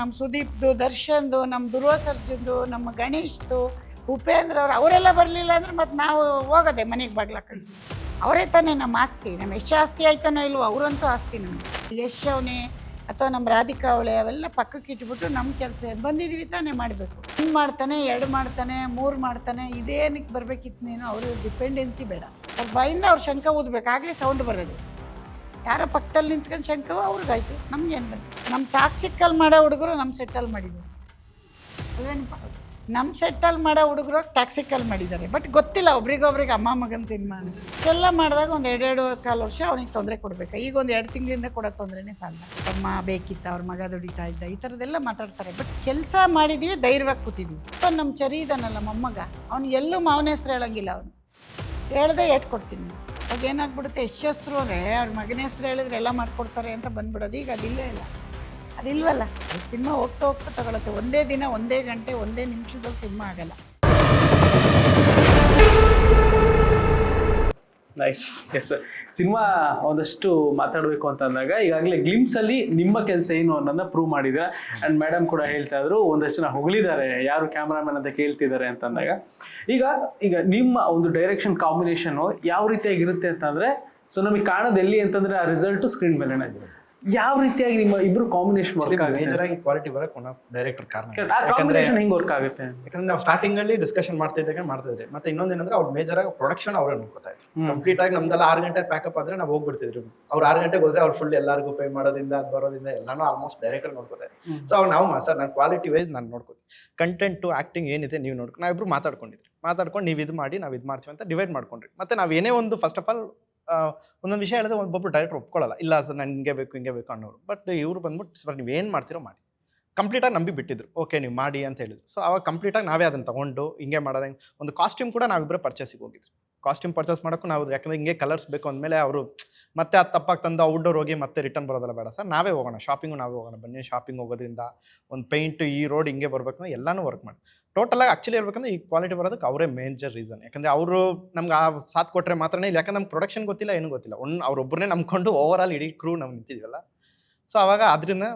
ನಮ್ಮ ಸುದೀಪ್ದು, ದರ್ಶನ್ದು ನಮ್ಮ ಸರ್ಜನ್ದು, ನಮ್ಮ ಗಣೇಶ್ದು, ಉಪೇಂದ್ರ ಅವ್ರು, ಅವರೆಲ್ಲ ಬರಲಿಲ್ಲ ಅಂದ್ರೆ ಮತ್ತೆ ನಾವು ಹೋಗೋದೆ ಮನೆಗೆ ಬಾಗ್ಲಾಕೊಂಡು ಅವರೇ ತಾನೇ ನಮ್ಮ ಆಸ್ತಿ. ನಮ್ಮ ಎಷ್ಟು ಆಸ್ತಿ ಆಯ್ತಾನೋ ಇಲ್ವೋ ಅವರಂತೂ ಆಸ್ತಿ ನಮಗೆ ಯಶ್ ಅವನೇ ಅಥವಾ ನಮ್ಮ ರಾಧಿಕಾ ಅವಳೆ, ಅವೆಲ್ಲ ಪಕ್ಕಕ್ಕೆ ಇಟ್ಬಿಟ್ಟು ನಮ್ಮ ಕೆಲಸ ಬಂದಿದ್ದೀವಿ ತಾನೇ ಮಾಡಬೇಕು. ಹಿಂಗೆ ಮಾಡ್ತಾನೆ, ಎರಡು ಮಾಡ್ತಾನೆ, ಮೂರು ಮಾಡ್ತಾನೆ, ಇದೇನಕ್ಕೆ ಬರಬೇಕಿತ್ತು ನೀನು? ಅವರು ಡಿಪೆಂಡೆನ್ಸಿ ಬೇಡ. ಅವ್ರ ಬಾಯಿಂದ ಅವ್ರು ಶಂಕ ಆಗಲೇ ಸೌಂಡ್ ಬರೋದು. ಯಾರೋ ಪಕ್ಕದಲ್ಲಿ ನಿಂತ್ಕೊಂಡು ಶಂಕವ, ಅವ್ರಿಗಾಯ್ತು. ನಮ್ಗೇನು ಬಂತು ನಮ್ಮ ಟ್ಯಾಕ್ಸಿಕಲ್ ಮಾಡೋ ಹುಡುಗರು ನಮ್ಮ ಸೆಟ್ಟಲ್ಲಿ ಮಾಡಿದ್ರು ಅಲ್ವೇನಪ್ಪ? ನಮ್ಮ ಸೆಟ್ಟಲ್ಲಿ ಮಾಡೋ ಹುಡುಗರು ಟಾಕ್ಸಿಕಲ್ ಮಾಡಿದ್ದಾರೆ. ಬಟ್ ಗೊತ್ತಿಲ್ಲ, ಒಬ್ರಿಗೊಬ್ರಿಗೆ ಅಮ್ಮ ಮಗನ ಸಿನಿಮಾ ಎಲ್ಲ ಮಾಡಿದಾಗ ಒಂದು ಎರಡೆರಡು ಕಾಲು ವರ್ಷ ಅವ್ನಿಗೆ ತೊಂದರೆ ಕೊಡಬೇಕು. ಈಗ ಒಂದು ಎರಡು ತಿಂಗಳಿಂದ ಕೊಡೋ ತೊಂದರೆನೇ ಸಾಲ. ಅಮ್ಮ ಬೇಕಿತ್ತ, ಅವ್ರ ಮಗ ದುಡಿತಾ ಇದ್ದ, ಈ ಥರದ್ದೆಲ್ಲ ಮಾತಾಡ್ತಾರೆ. ಬಟ್ ಕೆಲಸ ಮಾಡಿದೀವಿ, ಧೈರ್ಯವಾಗಿ ಕೂತಿದ್ವಿ. ಇപ്പം ನಮ್ಮ ಚರಿ ಇದಾನಲ್ಲ ಮೊಮ್ಮಗ. ಅವ್ನು ಎಲ್ಲೂ ಮಾವನ ಹೆಸರು ಹೇಳಂಗಿಲ್ಲ ಅವನು. ಹೇಳ್ದೆ ಕೊಡ್ತೀನಿ ಅವಾಗ ಏನಾಗ್ಬಿಡುತ್ತೆ, ಯಶಸ್ರು ಅವರೇ, ಅವ್ರ ಮಗನ ಹೆಸರು ಹೇಳಿದ್ರೆ ಎಲ್ಲ ಮಾಡ್ಕೊಡ್ತಾರೆ ಅಂತ ಬಂದ್ಬಿಡೋದು. ಈಗ ಅದಿಲ್ಲೇ ಇಲ್ಲ. ಅದಿಲ್ವಲ್ಲ ಸಿನಿಮಾ ಹೋಗ್ತಾ ಹೋಗ್ತಾ ತಗೊಳತ್ತೆ. ಒಂದೇ ದಿನ, ಒಂದೇ ಗಂಟೆ, ಒಂದೇ ನಿಮಿಷದಲ್ಲಿ ಸಿನಿಮಾ ಆಗಲ್ಲ. ನೈಸ್ ಎಸ್ ಸಿನಿಮಾ ಒಂದಷ್ಟು ಮಾತಾಡಬೇಕು ಅಂತ ಅಂದಾಗ ಈಗಾಗಲೇ ಗ್ಲಿಮ್ಸ್ ಅಲ್ಲಿ ನಿಮ್ಮ ಕೆಲಸ ಏನು ಅನ್ನೋದನ್ನ ಪ್ರೂವ್ ಮಾಡಿದ್ರೆ ಅಂಡ್ ಮೇಡಮ್ ಕೂಡ ಹೇಳ್ತಾ ಇದ್ರು, ಒಂದಷ್ಟು ಜನ ಹೊಗಳಿದ್ದಾರೆ, ಯಾರು ಕ್ಯಾಮ್ರಾಮನ್ ಅಂತ ಕೇಳ್ತಿದ್ದಾರೆ ಅಂತ ಅಂದಾಗ. ಈಗ ಈಗ ನಿಮ್ಮ ಒಂದು ಡೈರೆಕ್ಷನ್ ಕಾಂಬಿನೇಷನ್ ಯಾವ ರೀತಿಯಾಗಿರುತ್ತೆ ಅಂತಂದ್ರೆ ಸೊ ನಮಗೆ ಕಾಣೋದು ಎಲ್ಲಿ ಅಂತಂದ್ರೆ ಆ ರಿಸಲ್ಟ್ ಸ್ಕ್ರೀನ್ ಮೇಲೆನೆ. ಯಾವ ರೀತಿಯಾಗಿ ನಿಮ್ಮ ಇಬ್ರು ಕಾಂಬಿನೇಷನ್ ವರ್ಕ್ ಮೇಜರ್ ಆಗಿ ಕ್ವಾಲಿಟಿ ಬರಕ್ ಒನ್ ಡೈರೆಕ್ಟರ್ ಕಾರಣ ಯಾಕಂದ್ರೆ ಹೆಂಗ್ ವರ್ಕ್ ಆಗುತ್ತೆ? ಯಾಕಂದ್ರೆ ನಾವು ಸ್ಟಾರ್ಟಿಂಗ್ ಅಲ್ಲಿ ಡಿಸ್ಕಷನ್ ಮಾಡ್ತಾ ಇದ್ದಾಗ ಮಾಡ್ತಾ ಇದ್ರೆ. ಮತ್ತೆ ಇನ್ನೊಂದೇನಂದ್ರೆ ಅವ್ರು ಮೇಜರ್ ಆಗಿ ಪ್ರೊಡಕ್ಷನ್ ಅವರೇ ನೋಡ್ಕೊತಾ ಇದ್ರು. ಕಂಪ್ಲೀಟ್ ಆಗಿ ನಮ್ದೆಲ್ಲ ಆರು ಗಂಟೆ ಪ್ಯಾಕಪ್ ಆದ್ರೆ ನಾವು ಹೋಗ್ಬಿಡ್ತಿದ್ರು. ಅವ್ರು ಆರು ಗಂಟೆಗೆ ಹೋದ್ರೆ ಅವ್ರು ಫುಲ್ ಎಲ್ಲರಿಗೂ ಪೇ ಮಾಡೋದ್ರಿಂದ ಅದು ಬರೋದ್ರಿಂದ ಎಲ್ಲಾನು ಆಲ್ಮೋಸ್ಟ್ ಡೈರೆಕ್ಟರ್ ನೋಡ್ಕೊತಾ ಇದ್ರು. ಹ್ಮ್. ಸೊ ಅವ್ರು ನಾವು ಸರ್ ನಾನು ಕ್ವಾಲಿಟಿ ವೈಸ್ ನಾನು ನೋಡ್ಕೊತೀವಿ ಕಂಟೆಂಟ್ ಆಕ್ಟಿಂಗ್ ಏನಿದೆ ನೀವು ನೋಡ್ಕೊಂಡು ನಾವಿಬ್ರು ಮಾತಾಡ್ಕೊಂಡಿದ್ರಿ. ಮಾತಾಡ್ಕೊಂಡು ನೀವು ಇದು ಮಾಡಿ ನಾವು ಇದು ಮಾಡ್ತೀವಿ ಅಂತ ಡಿವೈಡ್ ಮಾಡ್ಕೊಂಡ್ರಿ. ಮತ್ತೆ ನಾವು ಏನೇ ಒಂದು ಫಸ್ಟ್ ಆಫ್ ಆಲ್ ಒಂದೊಂದು ವಿಷಯ ಹೇಳಿದ್ರೆ ಒಬ್ಬೊಬ್ರು ಡೈರೆಕ್ಟ್ ಒಪ್ಕೊಳ್ಳಲ್ಲ. ಇಲ್ಲ ಸರ್ ನಾನು ಹಿಂಗೆ ಬೇಕು ಹಿಂಗೆ ಬೇಕು ಅನ್ನೋರು. ಬಟ್ ಇವರು ಬಂದ್ಬಿಟ್ಟು, ಸರ್, ನೀವು ಏನು ಮಾಡ್ತೀರೋ ಮಾಡಿ. ಕಂಪ್ಲೀಟಾಗಿ ನಂಬಿ ಬಿಟ್ಟಿದ್ರು. ಓಕೆ ನೀವು ಮಾಡಿ ಅಂತ ಹೇಳಿದ್ರು. ಸೊ ಅವಾಗ ಕಂಪ್ಲೀಟಾಗಿ ನಾವೇ ಅದನ್ನು ತೊಗೊಂಡು, ಹಿಂಗೆ ಮಾಡೋದಂಗೆ ಒಂದು ಕಾಸ್ಟ್ಯೂಮ್ ಕೂಡ ನಾವಿಬ್ಬರೇ ಪರ್ಚೇಸಿಗೆ ಹೋಗಿದ್ವಿ. ಕಾಸ್ಟ್ಯೂಮ್ ಪರ್ಚೇಸ್ ಮಾಡೋಕ್ಕೂ ನಾವು ಯಾಕಂದ್ರೆ ಹಿಂಗೆ ಕಲರ್ಸ್ ಬೇಕು ಅಂದಮೇಲೆ ಅವರು ಮತ್ತೆ ಅದು ತಪ್ಪಾಗಿ ತಂದು ಔಟ್ಡೋರ್ ಹೋಗಿ ಮತ್ತೆ ರಿಟರ್ನ್ ಬರೋದಲ್ಲ ಬೇಡ ಸರ್. ನಾವೇ ಹೋಗೋಣ ಶಾಪಿಂಗು ನಾವೇ ಹೋಗೋಣ. ಬನ್ನಿ ಶಾಪಿಂಗ್ ಹೋಗೋದ್ರಿಂದ ಒಂದು ಪೇಂಟ್ ಈ ರೋಡ್ ಹಿಂಗೆ ಬರ್ಬೇಕಂದ್ರೆ ಎಲ್ಲನೂ ವರ್ಕ್ ಮಾಡಿ. ಆಗಿ ಆಕ್ಚುಲಿ ಹೇಳ್ಬೇಕಂದ್ರೆ ಈ ಕ್ವಾಲಿಟಿ ಬರೋದಕ್ಕೆ ಅವರೇ ಮೇಜರ್ ರೀಸನ್ ಯಾಕಂದ್ರೆ ಅವರು ನಮ್ಗೆ ಆ ಸಾಥ್ ಕೊಟ್ಟರೆ ಮಾತ್ರನೇ ಇಲ್ಲ. ಯಾಕಂದ್ರೆ ನಮ್ಗೆ ಪ್ರೊಡಕ್ಷನ್ ಗೊತ್ತಿಲ್ಲ, ಏನೂ ಗೊತ್ತಿಲ್ಲ. ಒಂದು ಅವ್ರೊಬ್ಬರನ್ನೇ ನಂಬ್ಕೊಂಡು ಓವರ್ ಆಲ್ ಇಡೀ ಕ್ರೂ ನಾವು ನಿಂತಿದ್ವಲ್ಲ. ಸೊ ಅವಾಗ ಅದರಿಂದ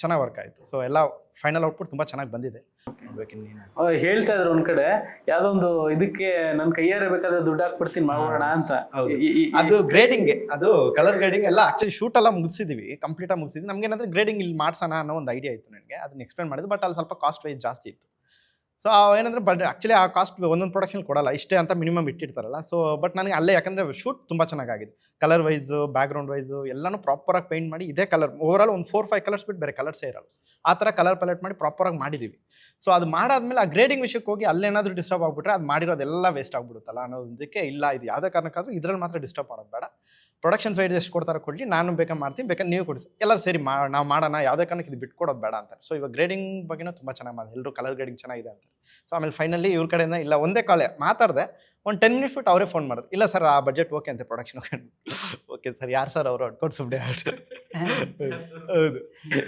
ಚೆನ್ನಾಗಿ ವರ್ಕ್ ಆಯಿತು. ಸೊ ಎಲ್ಲ ಫೈನಲ್ ಔಟ್ಪುಟ್ ತುಂಬ ಚೆನ್ನಾಗಿ ಬಂದಿದೆ. ಹೇಳ್ತಾ ಇದ್ರು ಒಂದ್ ಕಡೆ ಯಾವ್ದೋ ಒಂದು ಇದಕ್ಕೆ ನನ್ ಕೈಯಾರೆ ಬೇಕಾದ್ರೆ ದುಡ್ಡು ಹಾಕ್ಬಿಡ್ತೀನಿ ಮಾಡೋಣ ಅಂತ. ಹೌದು. ಈ- ಈ- ಅದು ಗ್ರೇಡಿಂಗ್ ಅದು ಕಲರ್ ಗ್ರೇಡಿಂಗ್ ಎಲ್ಲ ಆಕ್ಚುಲಿ ಶೂಟ್ ಎಲ್ಲ ಮುಗಿಸಿದೀವಿ ಕಂಪ್ಲೀಟ್ ಆಗಿ ಮುಗಿಸಿದ್ವಿ. ನಮ್ಗೆ ಏನಂದ್ರೆ ಗ್ರೇಡಿಂಗ್ ಇಲ್ಲಿ ಮಾಡ್ಸೋಣ ಅನ್ನೋ ಒಂದು ಐಡಿಯಾ ಇತ್ತು ನನಗೆ ಅದನ್ನ ಎಕ್ಸ್ಪ್ಲೇನ್ ಮಾಡಿದ್ದು ಬಟ್ ಅಲ್ಲಿ ಸ್ವಲ್ಪ ಕಾಸ್ಟ್ ವೈಸ್ ಜಾಸ್ತಿ ಇತ್ತು. ಸೊ ಏನಂದ್ರೆ ಬಟ್ ಆಕ್ಚುಲಿ ಆ ಕಾಸ್ಟ್ ಒಂದೊಂದು ಪ್ರೊಡಕ್ಷನ್ ಕೊಡಲ್ಲ ಇಷ್ಟೇ ಅಂತ ಮಿನಿಮಮ್ ಇಟ್ಟಿರ್ತಾರಲ್ಲ. ಸೊ ಬಟ್ ನನಗೆ ಅಲ್ಲೇ ಯಾಕಂದ್ರೆ ಶೂಟ್ ತುಂಬ ಚೆನ್ನಾಗಿದೆ ಕಲರ್ ವೈಸ್ ಬ್ಯಾಕ್ಗ್ರೌಂಡ್ ವೈಸ್ ಎಲ್ಲಾನು ಪ್ರಾಪರಾಗಿ ಪೇಂಟ್ ಮಾಡಿ ಇದೇ ಕಲರ್ ಓವರ್ ಆಲ್ ಒಂದು ಫೋರ್ ಫೈವ್ ಕಲರ್ಸ್ ಬಿಟ್ಟು ಬೇರೆ ಕಲರ್ಸೇ ಇರಲ್ಲ. ಆ ಥರ ಕಲರ್ ಪಲೆಟ್ ಮಾಡಿ ಪ್ರಾಪರಾಗಿ ಮಾಡಿದ್ದೀವಿ ಸೊ ಅದು ಮಾಡಾದ್ಮೇಲೆ ಆ ಗ್ರೇಡಿಂಗ್ ವಿಷಯಕ್ಕೆ ಹೋಗಿ ಅಲ್ಲೇನಾದರೂ ಡಿಸ್ಟರ್ಬ್ ಆಗಿಬಿಟ್ರೆ ಅದು ಮಾಡಿರೋದೆಲ್ಲ ವೇಸ್ಟ್ ಆಗಿಬಿಡುತ್ತಲ್ಲ ಅನ್ನೋದಕ್ಕೆ ಇಲ್ಲ, ಇದು ಯಾವುದೇ ಕಾರಣಕ್ಕಾದರೂ ಇದ್ರಲ್ಲಿ ಮಾತ್ರ ಡಿಸ್ಟರ್ಬ್ ಮಾಡೋದು ಬೇಡ. ಪ್ರೊಡಕ್ಷನ್ ಸೈಡ್ ಎಷ್ಟು ಕೊಡ್ತಾರೆ ಕೊಡಲಿ ನಾನು ಬೇಕಾ ಮಾಡ್ತೀನಿ ಬೇಕಾದ್ರೆ ನೀವು ಕೊಡಿಸಿ ಎಲ್ಲ ಸರಿ ಮಾ ನಾವು ಮಾಡೋಣ ಯಾವುದೇ ಕಾರಣಕ್ಕೆ ಇದು ಬಿಟ್ಕೊಡೋದು ಬೇಡ ಅಂತಾರೆ. ಸೊ ಇವಾಗ ಗ್ರೇಡಿಂಗ್ ಬಗ್ಗೆನೂ ತುಂಬ ಚೆನ್ನಾಗಿ ಮಾಡಿದೆ ಎಲ್ಲರೂ ಕಲರ್ ಗ್ರೇಡಿಂಗ್ ಚೆನ್ನಾಗಿದೆ ಅಂತಾರೆ. ಸೊ ಆಮೇಲೆ ಫೈನಲಿ ಇವ್ರ ಕಡೆಯಿಂದ ಇಲ್ಲ ಒಂದೇ ಕಾಲೇ ಮಾತಾಡಿದೆ ಒಂದು ಟೆನ್ ಮಿನಿಟ್ಸ್ ಬಿಟ್ಟು ಅವರೇ ಫೋನ್ ಮಾಡಿದ್ರು. ಇಲ್ಲ ಸರ್ ಆ ಬಜೆಟ್ ಓಕೆ ಅಂತ ಪ್ರೊಡಕ್ಷನ್ ಓಕೆ ಸರ್ ಯಾರು ಸರ್ ಅವರು ಅಡ್ಕೊಂಡು ಸುಮ್ಮನೆ ಹೌದು.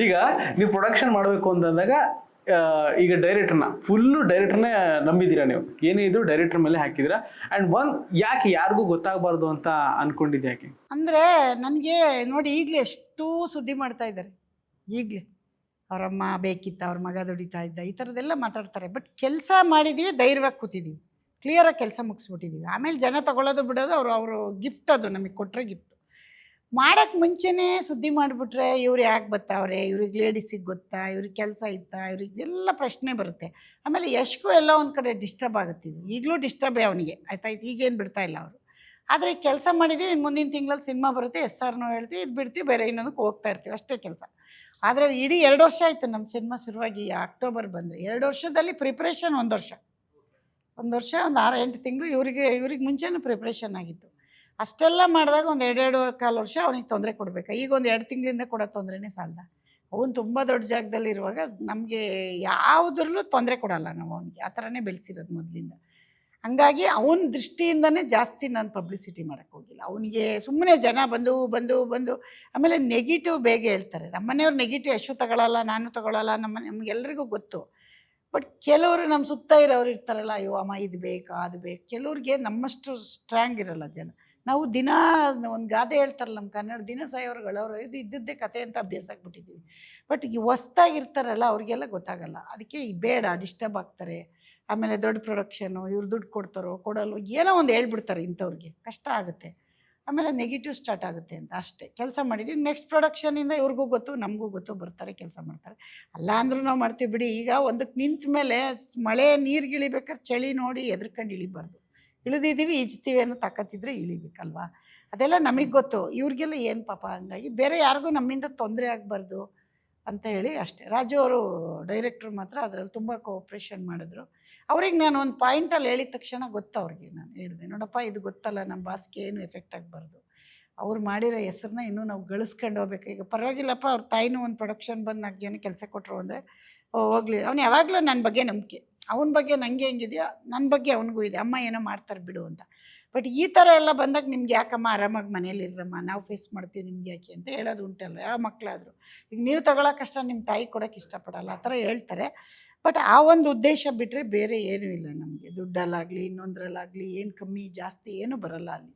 ಈಗ ನೀವು ಪ್ರೊಡಕ್ಷನ್ ಮಾಡಬೇಕು ಅಂತಂದಾಗ ಈಗ ಡೈರೆಕ್ಟರ್ನ ಫುಲ್ಲು ಡೈರೆಕ್ಟರ್ನೇ ನಂಬಿದ್ದೀರಾ ನೀವು? ಏನೇ ಇದ್ರು ಡೈರೆಕ್ಟರ್ ಮೇಲೆ ಹಾಕಿದ್ದೀರಾ? ಅಂಡ್ ಒನ್ ಯಾಕೆ ಯಾರಿಗೂ ಗೊತ್ತಾಗಬಾರ್ದು ಅಂತ ಅನ್ಕೊಂಡಿದ್ದೆ ಯಾಕೆ? ಅಂದರೆ ನನಗೆ ನೋಡಿ ಈಗಲೇ ಎಷ್ಟು ಸುದ್ದಿ ಮಾಡ್ತಾ ಇದ್ದಾರೆ. ಈಗಲೇ ಅವರಮ್ಮ ಬೇಕಿತ್ತ, ಅವ್ರ ಮಗ ದುಡಿತಾ ಇದ್ದ, ಈ ಥರದ್ದೆಲ್ಲ ಮಾತಾಡ್ತಾರೆ. ಬಟ್ ಕೆಲಸ ಮಾಡಿದ್ದೀವಿ ಧೈರ್ಯವಾಗಿ ಕೂತಿದ್ದೀವಿ ಕ್ಲಿಯರಾಗಿ ಕೆಲಸ ಮುಗಿಸ್ಬಿಟ್ಟಿದ್ದೀವಿ ಆಮೇಲೆ ಜನ ತಗೊಳ್ಳೋದು ಬಿಡೋದು, ಅವರು ಅವರು ಗಿಫ್ಟ್ ಅದು ನಮಗೆ ಕೊಟ್ಟರೆ ಗಿಫ್ಟ್ ಮಾಡೋಕ್ಕೆ ಮುಂಚೆನೇ ಸುದ್ದಿ ಮಾಡಿಬಿಟ್ರೆ ಇವ್ರು ಯಾಕೆ ಬರ್ತಾವ್ರೆ ಇವ್ರಿಗೆ ಲೇಡೀಸಿಗೆ ಗೊತ್ತಾ? ಇವ್ರಿಗೆ ಕೆಲಸ ಇತ್ತಾ? ಇವ್ರಿಗೆ ಎಲ್ಲ ಪ್ರಶ್ನೆ ಬರುತ್ತೆ. ಆಮೇಲೆ ಯಶ್ಗೂ ಎಲ್ಲ ಒಂದು ಕಡೆ ಡಿಸ್ಟರ್ಬ್ ಆಗುತ್ತೆ ಈಗಲೂ ಡಿಸ್ಟರ್ಬೇ ಅವನಿಗೆ. ಆಯ್ತಾ ಈಗೇನು ಬಿಡ್ತಾ ಇಲ್ಲ ಅವರು. ಆದರೆ ಕೆಲಸ ಮಾಡಿದ್ದೀವಿ ಇನ್ನು ಮುಂದಿನ ತಿಂಗಳಲ್ಲಿ ಸಿನಿಮಾ ಬರುತ್ತೆ. ಎಸ್ ಆರ್ನೋ ಹೇಳ್ತೀವಿ, ಇದು ಬಿಡ್ತೀವಿ, ಬೇರೆ ಇನ್ನೊಂದಕ್ಕೆ ಹೋಗ್ತಾ ಇರ್ತೀವಿ, ಅಷ್ಟೇ ಕೆಲಸ. ಆದರೆ ಇಡೀ ಎರಡು ವರ್ಷ ಆಯಿತು ನಮ್ಮ ಸಿನಿಮಾ ಶುರುವಾಗಿ. ಅಕ್ಟೋಬರ್ ಬಂದರೆ ಎರಡು ವರ್ಷದಲ್ಲಿ ಪ್ರಿಪ್ರೇಷನ್ ಒಂದು ವರ್ಷ. ಒಂದು ವರ್ಷ, ಒಂದು ಆರು ಎಂಟು ತಿಂಗಳು ಇವರಿಗೆ, ಇವ್ರಿಗೆ ಮುಂಚೆನೂ ಪ್ರಿಪ್ರೇಷನ್ ಆಗಿತ್ತು. ಅಷ್ಟೆಲ್ಲ ಮಾಡಿದಾಗ ಒಂದು ಎರಡೆರಡು ಕಾಲು ವರ್ಷ ಅವನಿಗೆ ತೊಂದರೆ ಕೊಡಬೇಕು. ಈಗ ಒಂದು ಎರಡು ತಿಂಗಳಿಂದ ಕೂಡ ತೊಂದರೆನೇ ಸಾಲದ. ಅವನು ತುಂಬ ದೊಡ್ಡ ಜಾಗದಲ್ಲಿ ಇರುವಾಗ ನಮಗೆ ಯಾವುದ್ರಲ್ಲೂ ತೊಂದರೆ ಕೊಡಲ್ಲ ನಾವು ಅವನಿಗೆ. ಆ ಥರನೇ ಬೆಳೆಸಿರೋದು ಮೊದಲಿಂದ. ಹಂಗಾಗಿ ಅವನ ದೃಷ್ಟಿಯಿಂದನೇ ಜಾಸ್ತಿ ನಾನು ಪಬ್ಲಿಸಿಟಿ ಮಾಡೋಕ್ಕೆ ಹೋಗಿಲ್ಲ. ಅವನಿಗೆ ಸುಮ್ಮನೆ ಜನ ಬಂದು ಬಂದು ಬಂದು, ಆಮೇಲೆ ನೆಗೆಟಿವ್ ಬೇಗ ಹೇಳ್ತಾರೆ. ನಮ್ಮ ಮನೆಯವ್ರು ನೆಗೆಟಿವ್ ಎಷ್ಟು ತಗೊಳ್ಳಲ್ಲ ನಾನು ತಗೊಳ್ಳಲ್ಲ ನಮ್ಮ ನಮಗೆಲ್ರಿಗೂ ಗೊತ್ತು. ಬಟ್ ಕೆಲವರು ನಮ್ಮ ಸುತ್ತ ಇರೋರು ಇರ್ತಾರಲ್ಲ, ಅಯ್ಯೋ ಅಮ್ಮ, ಇದು ಬೇಕಾ, ಅದು ಬೇಕು. ಕೆಲವ್ರಿಗೆ ನಮ್ಮಷ್ಟು ಸ್ಟ್ರಾಂಗ್ ಇರಲ್ಲ ಜನ. ನಾವು ದಿನ ಒಂದು ಗಾದೆ ಹೇಳ್ತಾರಲ್ಲ ನಮ್ಮ ಕನ್ನಡ ದಿನ ಸಾಯೋರ್ಗಳು ಅವರು ಇದು ಇದ್ದದ್ದೇ ಕತೆ ಅಂತ ಅಭ್ಯಾಸ ಆಗ್ಬಿಟ್ಟಿದ್ದೀವಿ ಬಟ್ ಈ ಹೊಸ್ದಾಗಿರ್ತಾರಲ್ಲ, ಅವ್ರಿಗೆಲ್ಲ ಗೊತ್ತಾಗಲ್ಲ. ಅದಕ್ಕೆ ಬೇಡ ಡಿಸ್ಟರ್ಬ್ ಆಗ್ತಾರೆ. ಆಮೇಲೆ ದೊಡ್ಡ ಪ್ರೊಡಕ್ಷನು ಇವ್ರು ದುಡ್ಡು ಕೊಡ್ತಾರೋ, ಕೊಡಲ್ವೋ, ಏನೋ ಒಂದು ಹೇಳ್ಬಿಡ್ತಾರೆ ಇಂಥವ್ರಿಗೆ. ಕಷ್ಟ ಆಗುತ್ತೆ. ಆಮೇಲೆ ನೆಗೆಟಿವ್ ಸ್ಟಾರ್ಟ್ ಆಗುತ್ತೆ ಅಂತ ಅಷ್ಟೇ. ಕೆಲಸ ಮಾಡಿದ್ವಿ ನೆಕ್ಸ್ಟ್ ಪ್ರೊಡಕ್ಷನಿಂದ ಇವ್ರಿಗೂ ಗೊತ್ತು, ನಮಗೂ ಗೊತ್ತು, ಬರ್ತಾರೆ, ಕೆಲಸ ಮಾಡ್ತಾರೆ. ಅಲ್ಲ ಅಂದ್ರೂ ನಾವು ಮಾಡ್ತೀವಿ ಬಿಡಿ. ಈಗ ಒಂದಕ್ಕೆ ನಿಂತ ಮೇಲೆ ಮಳೆ, ನೀರು ಇಳಿಬೇಕಾದ್ರೆ ಚಳಿ ನೋಡಿ ಎದ್ರಕಂಡು ಇಳಿಬಾರ್ದು. ಇಳಿದಿದ್ದೀವಿ ಈಜ್ತೀವಿ ಅನ್ನೋ ತಾಕತ್ತಿದ್ರೆ ಇಳಿಬೇಕಲ್ವಾ? ಅದೆಲ್ಲ ನಮಗೆ ಗೊತ್ತು. ಇವ್ರಿಗೆಲ್ಲ ಏನು ಪಾಪ ಹಂಗಾಗಿ ಬೇರೆ ಯಾರಿಗೂ ನಮ್ಮಿಂದ ತೊಂದರೆ ಆಗಬಾರ್ದು ಅಂತ ಹೇಳಿ ಅಷ್ಟೇ. ರಾಜು ಅವರು ಡೈರೆಕ್ಟ್ರು ಮಾತ್ರ ಅದರಲ್ಲಿ ತುಂಬ ಕೋಪ್ರೇಷನ್ ಮಾಡಿದ್ರು. ಅವ್ರಿಗೆ ನಾನು ಒಂದು ಪಾಯಿಂಟಲ್ಲಿ ಹೇಳಿದ ತಕ್ಷಣ ಗೊತ್ತು ಅವ್ರಿಗೆ ನಾನು ಹೇಳಿದೆ. ನೋಡಪ್ಪ ಇದು ಗೊತ್ತಲ್ಲ ನಮ್ಮ ಬಾಸ್ಗೆ ಏನು ಎಫೆಕ್ಟ್ ಆಗಬಾರ್ದು. ಅವ್ರು ಮಾಡಿರೋ ಹೆಸ್ರನ್ನ ಇನ್ನೂ ನಾವು ಗಳಿಸ್ಕೊಂಡು ಹೋಗ್ಬೇಕು. ಈಗ ಪರವಾಗಿಲ್ಲಪ್ಪ ಅವ್ರ ತಾಯಿನೂ ಒಂದು ಪ್ರೊಡಕ್ಷನ್ ಬಂದು ನಾಲ್ಕು ಜನ ಕೆಲಸ ಕೊಟ್ಟರು ಅಂದರೆ ಹೋಗ್ಲಿ. ಅವ್ನು ಯಾವಾಗಲೂ ನನ್ನ ಬಗ್ಗೆ ನಂಬಿಕೆ. ಅವನ ಬಗ್ಗೆ ನನಗೆ ಹೆಂಗಿದೆಯೋ ನನ್ನ ಬಗ್ಗೆ ಅವನಿಗೂ ಇದೆ. ಅಮ್ಮ ಏನೋ ಮಾಡ್ತಾರೆ ಬಿಡು ಅಂತ. ಬಟ್ ಈ ಥರ ಎಲ್ಲ ಬಂದಾಗ ನಿಮ್ಗೆ ಯಾಕಮ್ಮ ಆರಾಮಾಗಿ ಮನೇಲಿ ಇರಮ್ಮ ನಾವು ಫೇಸ್ ಮಾಡ್ತೀವಿ ನಿಮ್ಗೆ ಯಾಕೆ ಅಂತ ಹೇಳೋದು ಉಂಟಲ್ಲ ಯಾವ ಮಕ್ಕಳಾದರೂ ಈಗ ನೀವು ತಗೊಳ್ಳೋ ಕಷ್ಟ ನಿಮ್ಮ ತಾಯಿ ಕೊಡೋಕೆ ಇಷ್ಟಪಡಲ್ಲ. ಆ ಥರ ಹೇಳ್ತಾರೆ. ಬಟ್ ಆ ಒಂದು ಉದ್ದೇಶ ಬಿಟ್ಟರೆ ಬೇರೆ ಏನೂ ಇಲ್ಲ ನಮಗೆ. ದುಡ್ಡಲ್ಲಾಗಲಿ, ಇನ್ನೊಂದರಲ್ಲಾಗಲಿ, ಏನು ಕಮ್ಮಿ, ಜಾಸ್ತಿ ಏನೂ ಬರಲ್ಲ ಅಲ್ಲಿ.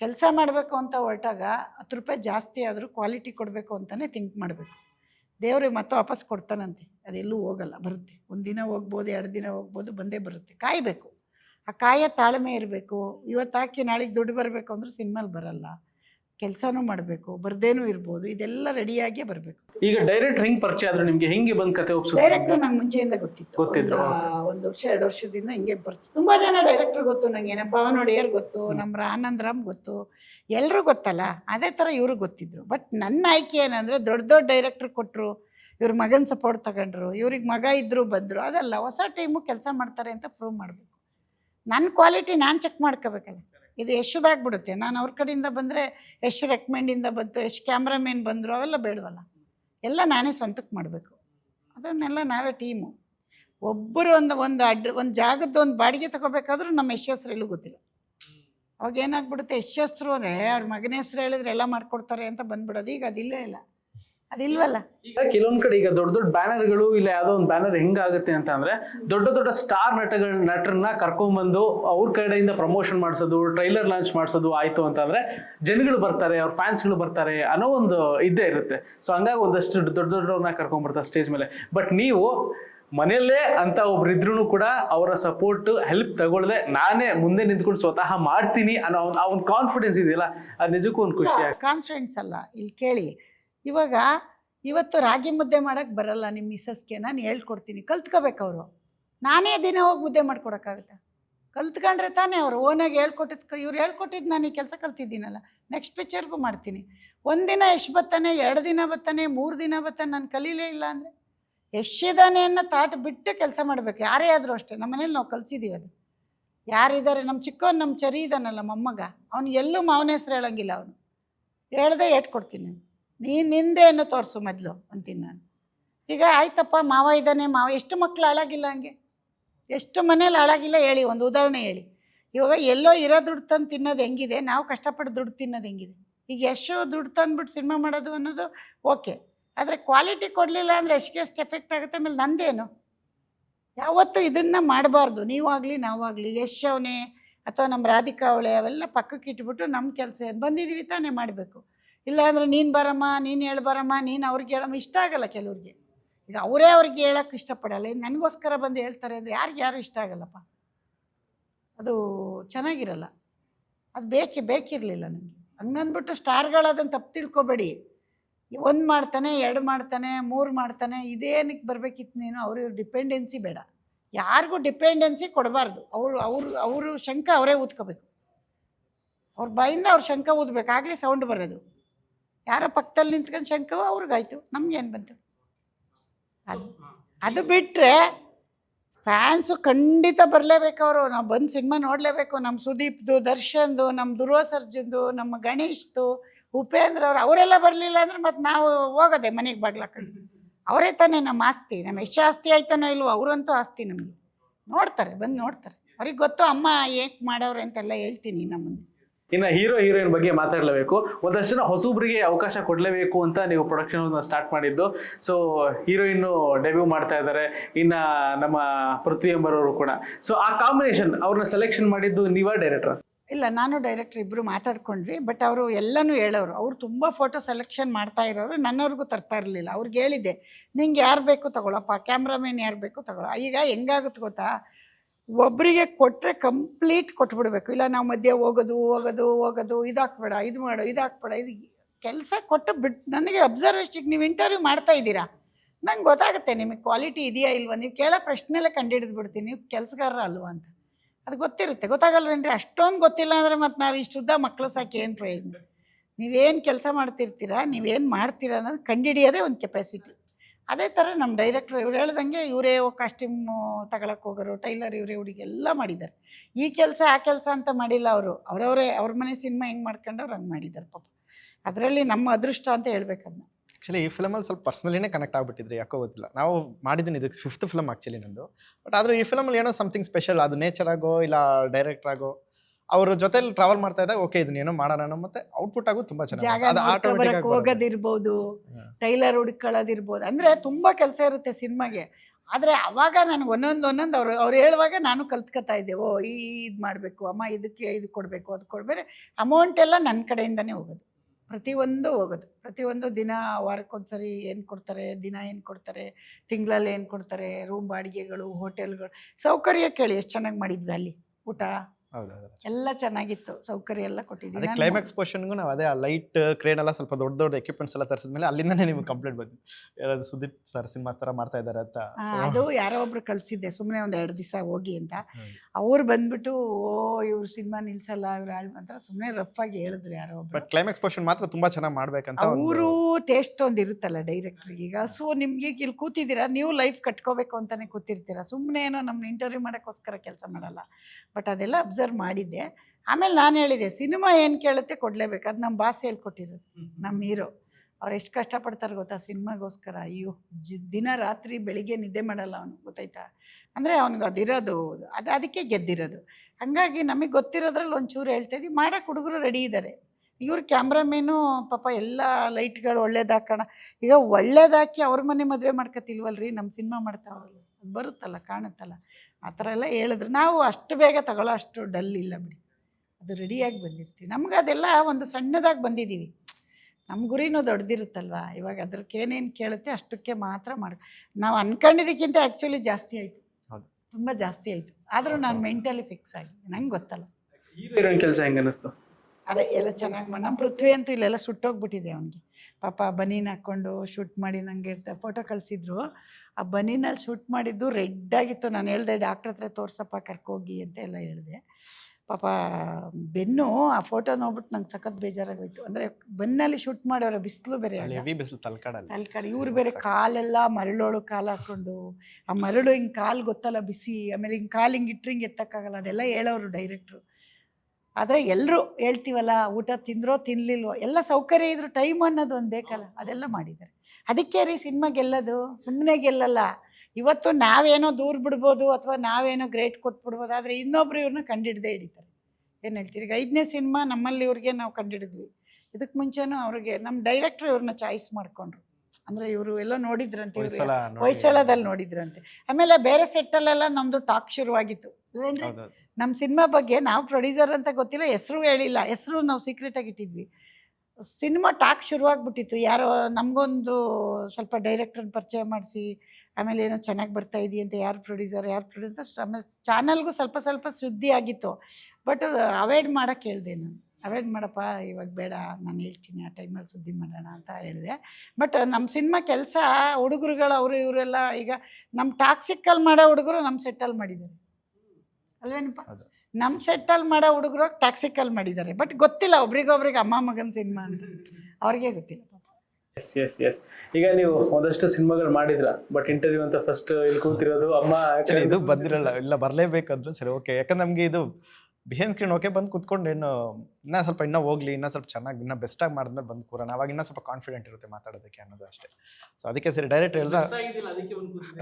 ಕೆಲಸ ಮಾಡಬೇಕು ಅಂತ ಹೊರಟಾಗ ಹತ್ತು ರೂಪಾಯಿ ಜಾಸ್ತಿ ಆದರೂ ಕ್ವಾಲಿಟಿ ಕೊಡಬೇಕು ಅಂತಲೇ ಥಿಂಕ್ ಮಾಡಬೇಕು. ದೇವ್ರಿಗೆ ಮತ್ತೆ ವಾಪಸ್ ಕೊಡ್ತಾನಂತೆ. ಅದೆಲ್ಲೂ ಹೋಗಲ್ಲ, ಬರುತ್ತೆ. ಒಂದು ದಿನ ಹೋಗ್ಬೋದು, ಎರಡು ದಿನ ಹೋಗ್ಬೋದು, ಬಂದೇ ಬರುತ್ತೆ. ಕಾಯಬೇಕು. ಆ ಕಾಯ ತಾಳ್ಮೆ ಇರಬೇಕು. ಇವತ್ತು ಹಾಕಿ ನಾಳೆಗೆ ದುಡ್ಡು ಬರಬೇಕು ಅಂದ್ರೆ ಸಿನಿಮಾಲ್ ಬರಲ್ಲ. ಕೆಲಸನೂ ಮಾಡಬೇಕು ಬರ್ದೇನೂ ಇರ್ಬೋದು ಇದೆಲ್ಲ ರೆಡಿಯಾಗಿಯೇ ಬರಬೇಕು. ಈಗ ಡೈರೆಕ್ಟ್ ಹೆಂಗ್ ಪರಿಚಯ ಆದ್ರು ನಿಮಗೆ ಹೆಂಗೆ ಬಂದ್ ಕತೆ ಡೈರೆಕ್ಟರ್ ಒಪ್ಸೋದು ನಂಗೆ ಮುಂಚೆಯಿಂದ ಗೊತ್ತಿತ್ತು. ಗೊತ್ತಿದ್ರು, ಒಂದು- ಒಂದು ವರ್ಷ ಎರಡು ವರ್ಷದಿಂದ ಹಿಂಗೆ ಬರ್ತು ತುಂಬಾ ಜನ ಡೈರೆಕ್ಟರ್ ಗೊತ್ತು ನಂಗೆ ನಮ್ಮ ಪವನ್ ಒಡೆಯರ್ ಗೊತ್ತು ನಮ್ಮ ಆನಂದ್ ರಾಮ್ ಗೊತ್ತು ಎಲ್ಲರೂ ಗೊತ್ತಲ್ಲ ಅದೇ ಥರ ಇವರು ಗೊತ್ತಿದ್ರು. ಬಟ್ ನನ್ನ ಆಯ್ಕೆ ಏನಂದರೆ ದೊಡ್ಡ ದೊಡ್ಡ ಡೈರೆಕ್ಟರ್ ಕೊಟ್ಟರು ಇವ್ರ ಮಗನ ಸಪೋರ್ಟ್ ತಗೊಂಡ್ರು ಇವ್ರಿಗೆ ಮಗ ಇದ್ರು ಬಂದರು ಅದಲ್ಲ ಹೊಸ ಟೈಮು ಕೆಲಸ ಮಾಡ್ತಾರೆ ಅಂತ ಪ್ರೂವ್ ಮಾಡಬೇಕು. ನನ್ನ ಕ್ವಾಲಿಟಿ ನಾನು ಚೆಕ್ ಮಾಡ್ಕೋಬೇಕಲ್ಲ. ಇದು ಯಶದಾಗ್ಬಿಡುತ್ತೆ ನಾನು ಅವ್ರ ಕಡೆಯಿಂದ ಬಂದರೆ ಎಷ್ಟು ರೆಕಮೆಂಡಿಂದ ಬಂತು, ಎಷ್ಟು ಕ್ಯಾಮ್ರಾಮೇನ್ ಬಂದರು ಅವೆಲ್ಲ ಬೇಡವಲ್ಲ. ಎಲ್ಲ ನಾನೇ ಸ್ವಂತಕ್ಕೆ ಮಾಡಬೇಕು. ಅದನ್ನೆಲ್ಲ ನಾವೇ ಟೀಮು ಒಬ್ಬರು ಒಂದು ಒಂದು ಅಡ್ ಒಂದು ಜಾಗದ ಒಂದು ಬಾಡಿಗೆ ತಗೋಬೇಕಾದ್ರೂ ನಮ್ಮ ಯಶಸ್ರು ಎಲ್ಲೂ ಗೊತ್ತಿಲ್ಲ. ಅವಾಗ ಏನಾಗ್ಬಿಡುತ್ತೆ? ಯಶಸ್ರು ಅಂದರೆ ಅವ್ರ ಮಗನ ಹೆಸ್ರು ಹೇಳಿದ್ರೆ ಎಲ್ಲ ಮಾಡಿಕೊಡ್ತಾರೆ ಅಂತ ಬಂದ್ಬಿಡೋದು. ಈಗ ಅದಿಲ್ಲೇ ಇಲ್ಲ. ಅದಿಲ್ವಲ್ಲ? ಈಗ ಕೆಲವೊಂದ್ ಕಡೆ ಈಗ ದೊಡ್ಡ ದೊಡ್ಡ ಬ್ಯಾನರ್ಗಳು ಇಲ್ಲ ಯಾವ್ದೋ ಒಂದು ಬ್ಯಾನರ್ ಹೆಂಗಾಗುತ್ತೆ ಅಂತ ಅಂದ್ರೆ ದೊಡ್ಡ ದೊಡ್ಡ ಸ್ಟಾರ್ ನಟಗಳ ನಟರನ್ನ ಕರ್ಕೊಂಡ್ಬಂದು ಅವ್ರ ಕಡೆಯಿಂದ ಪ್ರಮೋಷನ್ ಮಾಡಿಸೋದು ಟ್ರೈಲರ್ ಲಾಂಚ್ ಮಾಡಿಸೋದು ಆಯ್ತು ಅಂತಂದ್ರೆ ಜನಗಳು ಬರ್ತಾರೆ ಅವ್ರ ಫ್ಯಾನ್ಸ್ಗಳು ಬರ್ತಾರೆ ಅನ್ನೋ ಒಂದು ಇದ್ದೇ ಇರುತ್ತೆ. ಸೊ ಹಂಗಾಗಿ ಒಂದಷ್ಟು ದೊಡ್ಡ ದೊಡ್ಡವ್ರನ್ನ ಕರ್ಕೊಂಡ್ಬರ್ತಾರೆ ಸ್ಟೇಜ್ ಮೇಲೆ. ಬಟ್ ನೀವು ಮನೆಯಲ್ಲೇ ಅಂತ ಒಬ್ರಿದ್ರು ಕೂಡ ಅವರ ಸಪೋರ್ಟ್ ಹೆಲ್ಪ್ ತಗೊಳ್ಳದೆ ನಾನೇ ಮುಂದೆ ನಿಂತ್ಕೊಂಡು ಸ್ವತಃ ಮಾಡ್ತೀನಿ ಅನ್ನೋ ಅವ್ನ ಕಾನ್ಫಿಡೆನ್ಸ್ ಇದೆಯಲ್ಲ ಅದು ನಿಜಕ್ಕೂ ಒಂದು ಖುಷಿ ಕಾನ್ಫಿಡೆನ್ಸ್ ಅಲ್ಲ. ಇಲ್ಲಿ ಕೇಳಿ ಇವಾಗ ಇವತ್ತು ರಾಗಿ ಮುದ್ದೆ ಮಾಡೋಕ್ಕೆ ಬರಲ್ಲ ನಿಮ್ಮ ಮಿಸಸ್ಗೆ, ನಾನು ಹೇಳ್ಕೊಡ್ತೀನಿ. ಕಲ್ತ್ಕೋಬೇಕು ಅವರು. ನಾನೇ ದಿನ ಹೋಗಿ ಮುದ್ದೆ ಮಾಡ್ಕೊಡೋಕ್ಕಾಗುತ್ತೆ. ಕಲ್ತ್ಕೊಂಡ್ರೆ ತಾನೇ ಅವರು ಓನಾಗಿ ಹೇಳ್ಕೊಟ್ಟಿದ್, ಇವ್ರು ಹೇಳ್ಕೊಟ್ಟಿದ್ದು ನಾನು ಈ ಕೆಲಸ ಕಲ್ತಿದ್ದೀನಲ್ಲ, ನೆಕ್ಸ್ಟ್ ಪಿಕ್ಚರ್ಗೂ ಮಾಡ್ತೀನಿ. ಒಂದಿನ ಎಷ್ಟು ಬತ್ತಾನೆ ಎರಡು ದಿನ ಬತ್ತಾನೆ ಮೂರು ದಿನ ಬತ್ತಾನೆ ನಾನು ಕಲೀಲೇ ಇಲ್ಲ ಅಂದರೆ? ಎಷ್ಟಿದಾನೆ ಅನ್ನೋ ತಾಟ್ ಬಿಟ್ಟು ಕೆಲಸ ಮಾಡಬೇಕು. ಯಾರೇ ಆದರೂ ಅಷ್ಟೇ ನಮ್ಮ ಮನೇಲಿ ನಾವು ಕಲ್ಸಿದ್ದೀವಿ ಅದು. ಯಾರಿದ್ದಾರೆ ನಮ್ಮ ಚಿಕ್ಕವನು ನಮ್ಮ ಚರಿ ಇದ್ದಾನಲ್ಲ ಮೊಮ್ಮಗ, ಅವ್ನು ಎಲ್ಲೂ ಮಾವನ ಹೆಸ್ರು ಹೇಳೋಂಗಿಲ್ಲ ಅವನು. ಹೇಳ್ದೆ ಕೊಡ್ತೀನಿ ನಾನು ನಿಂದೇನು ತೋರಿಸು ಮೊದಲು ಅಂತೀನಿ ನಾನು. ಈಗ ಆಯ್ತಪ್ಪ, ಮಾವ ಇದ್ದಾನೆ, ಮಾವ ಎಷ್ಟು ಮಕ್ಕಳು ಹಾಳಾಗಿಲ್ಲ ಹಂಗೆ? ಎಷ್ಟು ಮನೇಲಿ ಹಾಳಾಗಿಲ್ಲ ಹೇಳಿ, ಒಂದು ಉದಾಹರಣೆ ಹೇಳಿ. ಇವಾಗ ಎಲ್ಲೋ ಇರೋ ದುಡ್ಡು ತಂದು ತಿನ್ನೋದು ಹೆಂಗಿದೆ? ನಾವು ಕಷ್ಟಪಟ್ಟು ದುಡ್ಡು ತಿನ್ನೋದು ಹೆಂಗಿದೆ? ಈಗ ಎಷ್ಟು ದುಡ್ಡು ತಂದ್ಬಿಟ್ಟು ಸಿನಿಮಾ ಮಾಡೋದು ಅನ್ನೋದು ಓಕೆ. ಆದರೆ ಕ್ವಾಲಿಟಿ ಕೊಡಲಿಲ್ಲ ಅಂದರೆ ಎಷ್ಟೆಷ್ಟು ಎಷ್ಟು ಎಫೆಕ್ಟ್ ಆಗುತ್ತೆ ಆಮೇಲೆ ನಂದೇನು? ಯಾವತ್ತೂ ಇದನ್ನು ಮಾಡಬಾರ್ದು. ನೀವಾಗಲಿ ನಾವಾಗಲಿ ಯಶ್ ಅವನೇ ಅಥವಾ ನಮ್ಮ ರಾಧಿಕಾ ಅವಳೆ, ಅವೆಲ್ಲ ಪಕ್ಕಕ್ಕೆ ಇಟ್ಬಿಟ್ಟು ನಮ್ಮ ಕೆಲಸ ಬಂದಿದ್ದೀವಿ ತಾನೇ ಮಾಡಬೇಕು. ಇಲ್ಲಾಂದರೆ ನೀನು ಬರಮ್ಮ, ನೀನು ಹೇಳಿ ಬರಮ್ಮ, ನೀನು ಅವ್ರಿಗೆ ಹೇಳಮ್ಮ, ಇಷ್ಟ ಆಗಲ್ಲ ಕೆಲವ್ರಿಗೆ. ಈಗ ಅವರೇ ಅವ್ರಿಗೆ ಹೇಳೋಕ್ಕೆ ಇಷ್ಟಪಡಲ್ಲ. ಇನ್ನು ನನಗೋಸ್ಕರ ಬಂದು ಹೇಳ್ತಾರೆ ಅಂದರೆ ಯಾರಿಗೆ ಯಾರು ಇಷ್ಟ ಆಗಲ್ಲಪ್ಪ? ಅದು ಚೆನ್ನಾಗಿರಲ್ಲ. ಅದು ಬೇಕೇ, ಬೇಕಿರಲಿಲ್ಲ ನನಗೆ. ಹಂಗಂದ್ಬಿಟ್ಟು ಸ್ಟಾರ್ಗಳು ಅದನ್ನು ತಪ್ಪು ತಿಳ್ಕೊಬೇಡಿ. ಒಂದು ಮಾಡ್ತಾನೆ, ಎರಡು ಮಾಡ್ತಾನೆ, ಮೂರು ಮಾಡ್ತಾನೆ ಇದೇನಕ್ಕೆ ಬರಬೇಕಿತ್ತು ನೀನು? ಅವ್ರ ಡಿಪೆಂಡೆನ್ಸಿ ಬೇಡ. ಯಾರಿಗೂ ಡಿಪೆಂಡೆನ್ಸಿ ಕೊಡಬಾರ್ದು. ಅವರು ಅವರು ಅವರು ಶಂಕ ಅವರೇ ಊದ್ಕೋಬೇಕು. ಅವ್ರ ಬಾಯಿಂದ ಅವ್ರ ಶಂಕ ಊದ್ಬೇಕು. ಆಗಲೇ ಸೌಂಡ್ ಬರೋದು. ಯಾರೋ ಪಕ್ಕದಲ್ಲಿ ನಿಂತ್ಕೊಂಡು ಶಂಕವು ಅವ್ರಿಗಾಯ್ತು ನಮ್ಗೇನು ಬಂತು? ಅದು ಅದು ಬಿಟ್ಟರೆ ಫ್ಯಾನ್ಸು ಖಂಡಿತ ಬರಲೇಬೇಕು ಅವರು. ನಾವು ಬಂದು ಸಿನಿಮಾ ನೋಡಲೇಬೇಕು. ನಮ್ಮ ಸುದೀಪ್ದು ದರ್ಶನ್ದು ನಮ್ಮ ದುರ್ವ ಸರ್ಜನ್ದು ನಮ್ಮ ಗಣೇಶ್ದು ಉಪೇಂದ್ರ ಅವ್ರು ಅವರೆಲ್ಲ ಬರಲಿಲ್ಲ ಅಂದ್ರೆ ಮತ್ತು ನಾವು ಹೋಗೋದೆ ಮನೆಗೆ ಬಾಗ್ಲಾಕೊಂಡು ಅವರೇ ತಾನೇ ನಮ್ಮ ಆಸ್ತಿ. ನಮ್ಮ ಎಷ್ಟು ಆಸ್ತಿ ಆಯ್ತಾನೋ ಇಲ್ವೋ ಅವರಂತೂ ಆಸ್ತಿ ನಮಗೆ ನೋಡ್ತಾರೆ ಬಂದು ನೋಡ್ತಾರೆ. ಅವ್ರಿಗೆ ಗೊತ್ತು ಅಮ್ಮ ಏಕೆ ಮಾಡೋರು ಅಂತೆಲ್ಲ ಹೇಳ್ತೀನಿ ನಮ್ಮನ್ನು ಮುಂದೆ. ಇನ್ನು ಹೀರೋ, ಹೀರೋಯಿನ್ ಬಗ್ಗೆ ಮಾತಾಡಲೇಬೇಕು. ಒಂದಷ್ಟು ಜನ ಹೊಸಬ್ರಿಗೆ ಅವಕಾಶ ಕೊಡಲೇಬೇಕು ಅಂತ ನೀವು ಪ್ರೊಡಕ್ಷನ್ ಸ್ಟಾರ್ಟ್ ಮಾಡಿದ್ದು. ಸೊ ಹೀರೋಯಿನ್ ಡೆಬ್ಯೂ ಮಾಡ್ತಾ ಇದ್ದಾರೆ. ಇನ್ನ ನಮ್ಮ ಪೃಥ್ವಿ ಎಂಬರವರು ಕೂಡ. ಸೊ ಆ ಕಾಂಬಿನೇಷನ್ ಅವ್ರನ್ನ ಸೆಲೆಕ್ಷನ್ ಮಾಡಿದ್ದು ನೀವ ಡೈರೆಕ್ಟರ್ ಇಲ್ಲ, ನಾನು ಡೈರೆಕ್ಟರ್ ಇಬ್ಬರು ಮಾತಾಡ್ಕೊಂಡ್ವಿ ಬಟ್ ಅವರು ಎಲ್ಲನೂ ಹೇಳೋರು. ಅವ್ರು ತುಂಬ ಫೋಟೋ ಸೆಲೆಕ್ಷನ್ ಮಾಡ್ತಾ ಇರೋರು, ನನ್ನವ್ರಿಗೂ ತರ್ತಾ ಇರಲಿಲ್ಲ. ಅವ್ರಿಗೆ ಹೇಳಿದ್ದೆ, ನಿಂಗೆ ಯಾರು ಬೇಕು ತಗೊಳಪ್ಪ? ಕ್ಯಾಮ್ರಾಮ್ಯಾನ್ ಯಾರು ಬೇಕು ತಗೊಳ? ಈಗ ಹೆಂಗಾಗುತ್ತೆ ಗೊತ್ತಾ? ಒಬ್ಬರಿಗೆ ಕೊಟ್ಟರೆ ಕಂಪ್ಲೀಟ್ ಕೊಟ್ಬಿಡ್ಬೇಕು. ಇಲ್ಲ ನಾವು ಮಧ್ಯೆ ಹೋಗೋದು ಹೋಗೋದು ಹೋಗೋದು, ಇದಾಕ್ಬೇಡ, ಇದು ಮಾಡು, ಇದಾಕ್ಬೇಡ, ಇದು ಕೆಲಸ ಕೊಟ್ಟು ಬಿಟ್ಟು ನನಗೆ ಅಬ್ಸರ್ವೇಷನ್ಗೆ ನೀವು ಇಂಟರ್ವ್ಯೂ ಮಾಡ್ತಾ ಇದ್ದೀರಾ? ನಂಗೆ ಗೊತ್ತಾಗುತ್ತೆ ನಿಮಗೆ ಕ್ವಾಲಿಟಿ ಇದೆಯಾ ಇಲ್ವಾ? ನೀವು ಕೇಳೋ ಪ್ರಶ್ನೆಲ್ಲ ಕಂಡುಹಿಡಿದು ಬಿಡ್ತೀನಿ, ನೀವು ಕೆಲಸಗಾರ ಅಲ್ವಾ ಅಂತ. ಅದು ಗೊತ್ತಿರುತ್ತೆ. ಗೊತ್ತಾಗಲ್ವೇನ್ರಿ? ಅಷ್ಟೊಂದು ಗೊತ್ತಿಲ್ಲ ಅಂದರೆ ಮತ್ತು ನಾವು ಇಷ್ಟುದ್ದ ಮಕ್ಕಳು ಸಾಕಿ ಏನು ಪ್ರಯೋಜನ ನೀವೇನು ಕೆಲಸ ಮಾಡ್ತಿರ್ತೀರಾ, ನೀವೇನು ಮಾಡ್ತೀರಾ ಅನ್ನೋದು ಕಂಡುಹಿಡಿಯೋದೇ ಒಂದು ಕೆಪಾಸಿಟಿ ಅದೇ ಥರ ನಮ್ಮ ಡೈರೆಕ್ಟ್ರು ಇವ್ರು ಹೇಳ್ದಂಗೆ ಇವರೇ ಕಾಸ್ಟ್ಯೂಮು ತಗೊಳಕ್ಕೆ ಹೋಗೋರು, ಟೈಲರ್ ಇವರೇ ಹುಡುಗಿ ಎಲ್ಲ ಮಾಡಿದ್ದಾರೆ. ಈ ಕೆಲಸ, ಆ ಕೆಲಸ ಅಂತ ಮಾಡಿಲ್ಲ ಅವರು. ಅವರವರೇ, ಅವ್ರ ಮನೆ ಸಿನಿಮಾ ಹೆಂಗೆ ಮಾಡ್ಕೊಂಡವ್ರು ಹಂಗೆ ಮಾಡಿದ್ದಾರೆ ಪಾಪ. ಅದರಲ್ಲಿ ನಮ್ಮ ಅದೃಷ್ಟ ಅಂತ ಹೇಳ್ಬೇಕದನ್ನ ಆ್ಯಕ್ಚುಲಿ ಈ ಫಿಲಮಲ್ಲಿ ಸ್ವಲ್ಪ ಪರ್ಸ್ನಲಿನೇ ಕನೆಕ್ಟ್ ಆಗಿಬಿಟ್ಟಿದ್ರೆ, ಯಾಕೋ ಗೊತ್ತಿಲ್ಲ. ನಾವು ಮಾಡಿದ್ದೀನಿ, ಇದಕ್ಕೆ ಫಿಫ್ತ್ ಫಿಲಮ್ ಆ್ಯಕ್ಚುಲಿ ನಂದು. ಬಟ್ ಆದರೂ ಈ ಫಿಲಮಲ್ಲಿ ಏನೋ ಸಮಥಿಂಗ್ ಸ್ಪೆಷಲ್ ಅದು ನೇಚರ್ ಆಗೋ, ಇಲ್ಲ ಡೈರೆಕ್ಟ್ರಾಗೋ ಅವ್ರ ಜೊತೆಲಿ ಟ್ರಾವೆಲ್ ಮಾಡ್ತಾ ಇದ್ದಾಗ ಓಕೆ ಇದನ್ನ ಏನೋ ಮಾಡೋಣ ಮತ್ತೆ ಔಟ್ಪುಟ್ ಆಗೋ ತುಂಬಾ ಜಾಗ ಚೆನ್ನಾಗಿ ಬರಕ್. ಹೋಗೋದಿರ್ಬೋದು ಟೈಲರ್ ಹುಡ್ಕೊಳ್ಳೋದಿರ್ಬೋದು. ಅಂದ್ರೆ ತುಂಬಾ ಕೆಲಸ ಇರುತ್ತೆ ಸಿನಿಮಾಗೆ. ಆದ್ರೆ ಅವಾಗ ನನಗೆ ಒಂದೊಂದು ಒಂದೊಂದು ಅವ್ರು ಅವ್ರು ಹೇಳುವಾಗ ನಾನು ಕಲ್ತ್ಕೊತಾ ಇದ್ದೆ ಓ ಈ ಇದು ಮಾಡಬೇಕು ಅಮ್ಮ ಇದಕ್ಕೆ ಇದು ಕೊಡಬೇಕು ಅದು ಕೊಡಬೇರೆ. ಅಮೌಂಟ್ ಎಲ್ಲ ನನ್ನ ಕಡೆಯಿಂದನೇ ಹೋಗೋದು. ಪ್ರತಿಯೊಂದು ಹೋಗೋದು. ಪ್ರತಿಯೊಂದು ದಿನ ವಾರಕ್ಕೊಂದ್ಸರಿ ಏನು ಕೊಡ್ತಾರೆ ದಿನ ಏನು ಕೊಡ್ತಾರೆ ತಿಂಗಳಲ್ಲಿ ಏನು ಕೊಡ್ತಾರೆ ರೂಮ್ ಬಾಡಿಗೆಗಳು ಹೋಟೆಲ್ಗಳು ಸೌಕರ್ಯ ಕೇಳಿ ಎಷ್ಟು ಚೆನ್ನಾಗಿ ಮಾಡಿದ್ವಿ ಅಲ್ಲಿ? ಊಟ? ಹೌದು ಹೌದು ಎಲ್ಲ ಚೆನ್ನಾಗಿತ್ತು ಸೌಕರ್ಯ ಎಲ್ಲ ಅದೇ ನಾನು- ಕ್ಲೈಮ್ಯಾಕ್ಸ್ ಪೋರ್ಷನ್ಗೂ ನಾವು ಅದೇ ಲೈಟ್ ಕ್ರೇನ್ ಎಲ್ಲ ಸ್ವಲ್ಪ ದೊಡ್ಡ ದೊಡ್ಡ ಎಕ್ವಿಪ್ಮೆಂಟ್ಸ್ ಎಲ್ಲ ತರಿಸಿದ್ಮೇಲೆ ಅಲ್ಲಿಂದನೇ ನಿಮ್ಗೆ ಕಂಪ್ಲೇಂಟ್ ಬಂತು ಯಾರಾದ್ರು ಸುದೀಪ್ ಸರ್ ಸಿನಿಮಾ ಥರ ಮಾಡ್ತಾ ಇದ್ದಾರೆ ಅಂತ. ಆ, ಅದು ಯಾರೋ ಒಬ್ರು ಕಳ್ಸಿದ್ದೆ ಸುಮ್ಮನೆ ಒಂದು ಎರಡು ದಿವಸ ಹೋಗಿ ಅಂತ. ಹ್ಮ್. ಅವ್ರು ಬಂದ್ಬಿಟ್ಟು ಓ ಇವ್ರು ಸಿನಿಮಾ ನಿಲ್ಸಲ್ಲ ಇವ್ರು ಹಾಳು ಅಂತ ಸುಮ್ಮನೆ ರಫ್ ಆಗಿ ಹೇಳಿದ್ರು ಯಾರೋ ಒಬ್ರು. ಬಟ್ ಕ್ಲೈಮ್ಯಾಕ್ಸ್ ಪೋರ್ಷನ್ ಮಾತ್ರ ತುಂಬಾ ಚೆನ್ನಾಗಿ ಮಾಡ್ಬೇಕಂತ ಅವರು ಟೇಸ್ಟ್ ಒಂದು ಇರುತ್ತಲ್ಲ ಡೈರೆಕ್ಟ್ರಿಗೆ ಈಗ ಸೊ ನಿಮ್ಗೆ ಈಗ ಇಲ್ಲಿ ಕೂತಿದ್ದೀರಾ? ನೀವು ಲೈಫ್ ಕಟ್ಕೋಬೇಕು ಅಂತಾನೆ ಕೂತಿರ್ತೀರಾ? ಸುಮ್ಮನೆ ಏನೋ ನಮ್ಮ ಇಂಟರ್ವ್ಯೂ ಮಾಡೋಕ್ಕೋಸ್ಕರ ಕೆಲಸ ಮಾಡಲ್ಲ. ಬಟ್ ಅದೆಲ್ಲ ಅಬ್ಸರ್ವ್ ಮಾಡಿದ್ದೆ. ಆಮೇಲೆ ನಾನು ಹೇಳಿದೆ ಸಿನಿಮಾ ಏನು ಕೇಳುತ್ತೆ ಕೊಡಲೇಬೇಕು ಅದು ನಮ್ಮ ಬಾಸ್ ಹೇಳ್ಕೊಟ್ಟಿರೋದು ನಮ್ಮ ಹೀರೋ. ಅವ್ರು ಎಷ್ಟು ಕಷ್ಟಪಡ್ತಾರೆ ಗೊತ್ತಾ ಸಿನಿಮಾಗೋಸ್ಕರ? ಅಯ್ಯೋ ಜಿ ದಿನ ರಾತ್ರಿ ಬೆಳಿಗ್ಗೆ ನಿದ್ದೆ ಮಾಡಲ್ಲ ಅವನು ಗೊತ್ತಾಯ್ತಾ? ಅಂದರೆ ಅವ್ನಿಗೆ ಅದಿರೋದು ಅದು ಅದಕ್ಕೆ ಗೆದ್ದಿರೋದು. ಹಾಗಾಗಿ ನಮಗೆ ಗೊತ್ತಿರೋದ್ರಲ್ಲಿ ಒಂಚೂರು ಹೇಳ್ತಾ ಇದ್ದೀವಿ ಮಾಡೋಕೆ ಹುಡುಗರು ರೆಡಿ ಇದ್ದಾರೆ ಇವ್ರು ಕ್ಯಾಮ್ರಾಮೇನು ಪಾಪ ಎಲ್ಲ ಲೈಟ್ಗಳು ಒಳ್ಳೇದಾಕೋಣ ಈಗ ಒಳ್ಳೇದಾಕಿ ಅವ್ರ ಮನೆ ಮದುವೆ ಮಾಡ್ಕೊತಿಲ್ವಲ್ರಿ ನಮ್ಮ ಸಿನಿಮಾ ಮಾಡ್ತಾವಲ್ಲ ಬರುತ್ತಲ್ಲ ಕಾಣುತ್ತಲ್ಲ. ಆ ಥರ ಎಲ್ಲ ಹೇಳಿದ್ರು. ನಾವು ಅಷ್ಟು ಬೇಗ ತಗೊಳ್ಳೋ ಅಷ್ಟು ಡಲ್ ಇಲ್ಲ ಬಿಡಿ. ಅದು ರೆಡಿಯಾಗಿ ಬಂದಿರ್ತೀವಿ. ನಮ್ಗೆ ಅದೆಲ್ಲ ಒಂದು ಸಣ್ಣದಾಗಿ ಬಂದಿದ್ದೀವಿ. ನಮ್ಮ ಗುರಿನೂ ದೊಡ್ಡದಿರುತ್ತಲ್ವ ಇವಾಗ ಅದಕ್ಕೆ ಏನೇನು ಕೇಳುತ್ತೆ ಅಷ್ಟಕ್ಕೆ ಮಾತ್ರ ಮಾಡಿ ನಾವು ಅನ್ಕೊಂಡಿದ್ದಕ್ಕಿಂತ ಆ್ಯಕ್ಚುಲಿ ಜಾಸ್ತಿ ಆಯಿತು. ತುಂಬ ಜಾಸ್ತಿ ಆಯಿತು. ಆದರೂ ನಾನು ಮೆಂಟಲಿ ಫಿಕ್ಸ್ ಆಗಿ. ನಂಗೆ ಗೊತ್ತಲ್ಲ. ಹೀರೋ ಕೆಲಸ ಹೆಂಗೆ ಅನಿಸ್ತು ಅದೇ ಎಲ್ಲ ಚೆನ್ನಾಗಿ ಮಾಡಿ ನಮ್ಮ ಪೃಥ್ವಿ ಅಂತೂ ಇಲ್ಲೆಲ್ಲ ಸುಟ್ಟೋಗ್ಬಿಟ್ಟಿದೆ ಅವನಿಗೆ. ಪಾಪ ಬನೀನ್ ಹಾಕ್ಕೊಂಡು ಶೂಟ್ ಮಾಡಿ ನನಗೆ ಫೋಟೋ ಕಳಿಸಿದ್ರು. ಆ ಬನೀನಲ್ಲಿ ಶೂಟ್ ಮಾಡಿದ್ದು ರೆಡ್ ಆಗಿತ್ತು. ನಾನು ಹೇಳಿದೆ ಡಾಕ್ಟ್ರ್ ಹತ್ರ ತೋರ್ಸಪ್ಪ ಕರ್ಕೋಗಿ ಅಂತ ಎಲ್ಲ ಹೇಳಿದೆ. ಪಾಪ ಬೆನ್ನು ಆ ಫೋಟೋ ನೋಡ್ಬಿಟ್ಟು ನಂಗೆ ಸಖತ್ ಬೇಜಾರಾಗೋಯ್ತು. ಅಂದರೆ ಬೆನ್ನಲ್ಲಿ ಶೂಟ್ ಮಾಡೋರು ಬಿಸಿಲು ಬೇರೆ ಬಿಸಿಲು ತಲ್ಕಾಡಿ ಇವ್ರು ಬೇರೆ ಕಾಲೆಲ್ಲ ಮರಳೋಳು ಕಾಲು ಹಾಕೊಂಡು ಆ ಮರಳು ಹಿಂಗೆ ಕಾಲು ಗೊತ್ತಲ್ಲ ಬಿಸಿ ಆಮೇಲೆ ಹಿಂಗೆ ಕಾಲು ಹಿಂಗೆ ಇಟ್ಟರೆ ಹಿಂಗೆ ಎತ್ತಕ್ಕಾಗಲ್ಲ. ಅದೆಲ್ಲ ಹೇಳೋರು ಡೈರೆಕ್ಟ್ರು ಆದರೆ ಎಲ್ಲರೂ ಹೇಳ್ತೀವಲ್ಲ ಊಟ ತಿಂದ್ರೋ ತಿನ್ನಲಿಲ್ವೋ ಎಲ್ಲ ಸೌಕರ್ಯ ಇದ್ರೂ ಟೈಮ್ ಅನ್ನೋದು ಒಂದು ಬೇಕಲ್ಲ ಅದೆಲ್ಲ ಮಾಡಿದ್ದಾರೆ. ಅದಕ್ಕೆ ರೀ ಸಿನಿಮಾ ಗೆಲ್ಲೋದು ಸುಮ್ಮನೆ ಗೆಲ್ಲಲ್ಲ. ಇವತ್ತು ನಾವೇನೋ ದೂರ ಬಿಡ್ಬೋದು ಅಥವಾ ನಾವೇನೋ ಗ್ರೇಟ್ ಕೊಟ್ಬಿಡ್ಬೋದು ಆದರೆ ಇನ್ನೊಬ್ರು ಇವ್ರನ್ನ ಕಂಡಿಡ್ದೇ ಹಿಡಿತಾರೆ. ಏನು ಹೇಳ್ತೀರಿ? ಈಗ ಐದನೇ ಸಿನಿಮಾ ನಮ್ಮಲ್ಲಿ ಇವ್ರಿಗೆ ನಾವು ಕಂಡಿಡಿದ್ವಿ. ಇದಕ್ಕೆ ಮುಂಚೆನೂ ಅವ್ರಿಗೆ ನಮ್ಮ ಡೈರೆಕ್ಟ್ರು ಇವ್ರನ್ನ ಚಾಯ್ಸ್ ಮಾಡ್ಕೊಂಡ್ರು. ಅಂದರೆ ಇವರು ಎಲ್ಲ ನೋಡಿದ್ರಂತೆ ಹೊಯ್ಸಳದಲ್ಲಿ ನೋಡಿದ್ರಂತೆ. ಆಮೇಲೆ ಬೇರೆ ಸೆಟ್ಟಲ್ಲೆಲ್ಲ ನಮ್ದು ಟಾಕ್ ಶುರುವಾಗಿತ್ತು. ನಮ್ಮ ಸಿನಿಮಾ ಬಗ್ಗೆ ನಾವು ಪ್ರೊಡ್ಯೂಸರ್ ಅಂತ ಗೊತ್ತಿಲ್ಲ ಹೆಸರು ಹೇಳಿಲ್ಲ. ಹೆಸರು ನಾವು ಸೀಕ್ರೆಟಾಗಿ ಇಟ್ಟಿದ್ವಿ. ಸಿನಿಮಾ ಟಾಕ್ ಶುರುವಾಗ್ಬಿಟ್ಟಿತ್ತು. ಯಾರೋ ನಮಗೊಂದು ಸ್ವಲ್ಪ ಡೈರೆಕ್ಟರ್ ಪರಿಚಯ ಮಾಡಿಸಿ ಆಮೇಲೆ ಏನೋ ಚೆನ್ನಾಗಿ ಬರ್ತಾ ಅಂತ ಯಾರು ಪ್ರೊಡ್ಯೂಸರ್ ಯಾರು ಪ್ರೊಡ್ಯೂಸರ್ ಆಮೇಲೆ ಚಾನಲ್ಗೂ ಸ್ವಲ್ಪ ಸ್ವಲ್ಪ ಸುದ್ದಿ ಆಗಿತ್ತು ಬಟ್ ಅವಾಯ್ಡ್ ಮಾಡೋಕ್ಕೆ ಹೇಳಿದೆ ನಾನು. ಅವಾಯ್ಡ್ ಮಾಡಪ್ಪ ಇವಾಗ ಬೇಡ ನಾನು ಹೇಳ್ತೀನಿ ಆ ಟೈಮಲ್ಲಿ ಸುದ್ದಿ ಮಾಡೋಣ ಅಂತ ಹೇಳಿದೆ. ಬಟ್ ನಮ್ಮ ಸಿನಿಮಾ ಕೆಲಸ ಹುಡುಗರುಗಳು ಅವರು ಇವರೆಲ್ಲ ಈಗ ನಮ್ಮ ಟಾಕ್ಸಿಕ್ಕಲ್ಲಿ ಮಾಡೋ ಹುಡುಗರು ನಮ್ಮ ಸೆಟ್ಟಲ್ಲಿ ಮಾಡಿದ್ದಾರೆ. ಅಲ್ವೇನಪ್ಪ. ನಮ್ಮ ಸೆಟ್ಟಲ್ಲಿ ಮಾಡೋ ಹುಡುಗರು ಟಾಕ್ಸಿಕ್ಕಲ್ಲಿ ಮಾಡಿದ್ದಾರೆ. ಬಟ್ ಗೊತ್ತಿಲ್ಲ ಒಬ್ರಿಗೊಬ್ರಿಗೆ ಅಮ್ಮ ಮಗನ ಸಿನಿಮಾ ಅಂತ. ಅವ್ರಿಗೆ ಗೊತ್ತಿಲ್ಲ ಎಸ್ ಎಸ್ ಎಸ್ ಈಗ ನೀವು ಒಂದಷ್ಟು ಸಿನಿಮಾಗಳು ಮಾಡಿದ್ರ? ಬಟ್ ಇಂಟರ್ವ್ಯೂ ಅಂತ ಫಸ್ಟ್ ಇಲ್ಲಿ ಕೂತಿರೋದು ಅಮ್ಮ ಇದು ಬಂದಿರಲ್ಲ ಇಲ್ಲ ಬರ್ಲೇಬೇಕಂದ್ರೆ ಸರಿ ಓಕೆ ಯಾಕಂದ್ರೆ ನಮ್ಗೆ ಇದು ಬಿಹೇನ್ ಸ್ಕ್ರೀನ್ ಓಕೆ ಬಂದು ಕುತ್ಕೊಂಡು ಏನು ಇನ್ನ ಸ್ವಲ್ಪ ಇನ್ನೂ ಹೋಗ್ಲಿ ಇನ್ನೂ ಸ್ವಲ್ಪ ಚೆನ್ನಾಗಿ ಇನ್ನೂ ಬೆಸ್ಟಾಗಿ ಮಾಡಿದ್ಮೇಲೆ ಬಂದು ಕೂರೋಣ. ಅವಾಗ ಇನ್ನೂ ಸ್ವಲ್ಪ ಕಾನ್ಫಿಡೆಂಟ್ ಇರುತ್ತೆ ಮಾತಾಡೋದಕ್ಕೆ ಅನ್ನೋದು ಅಷ್ಟೇ. ಸೊ ಅದಕ್ಕೆ ಸರಿ ಡೈರೆಕ್ಟ್ ಹೇಳಿದ್ರೆ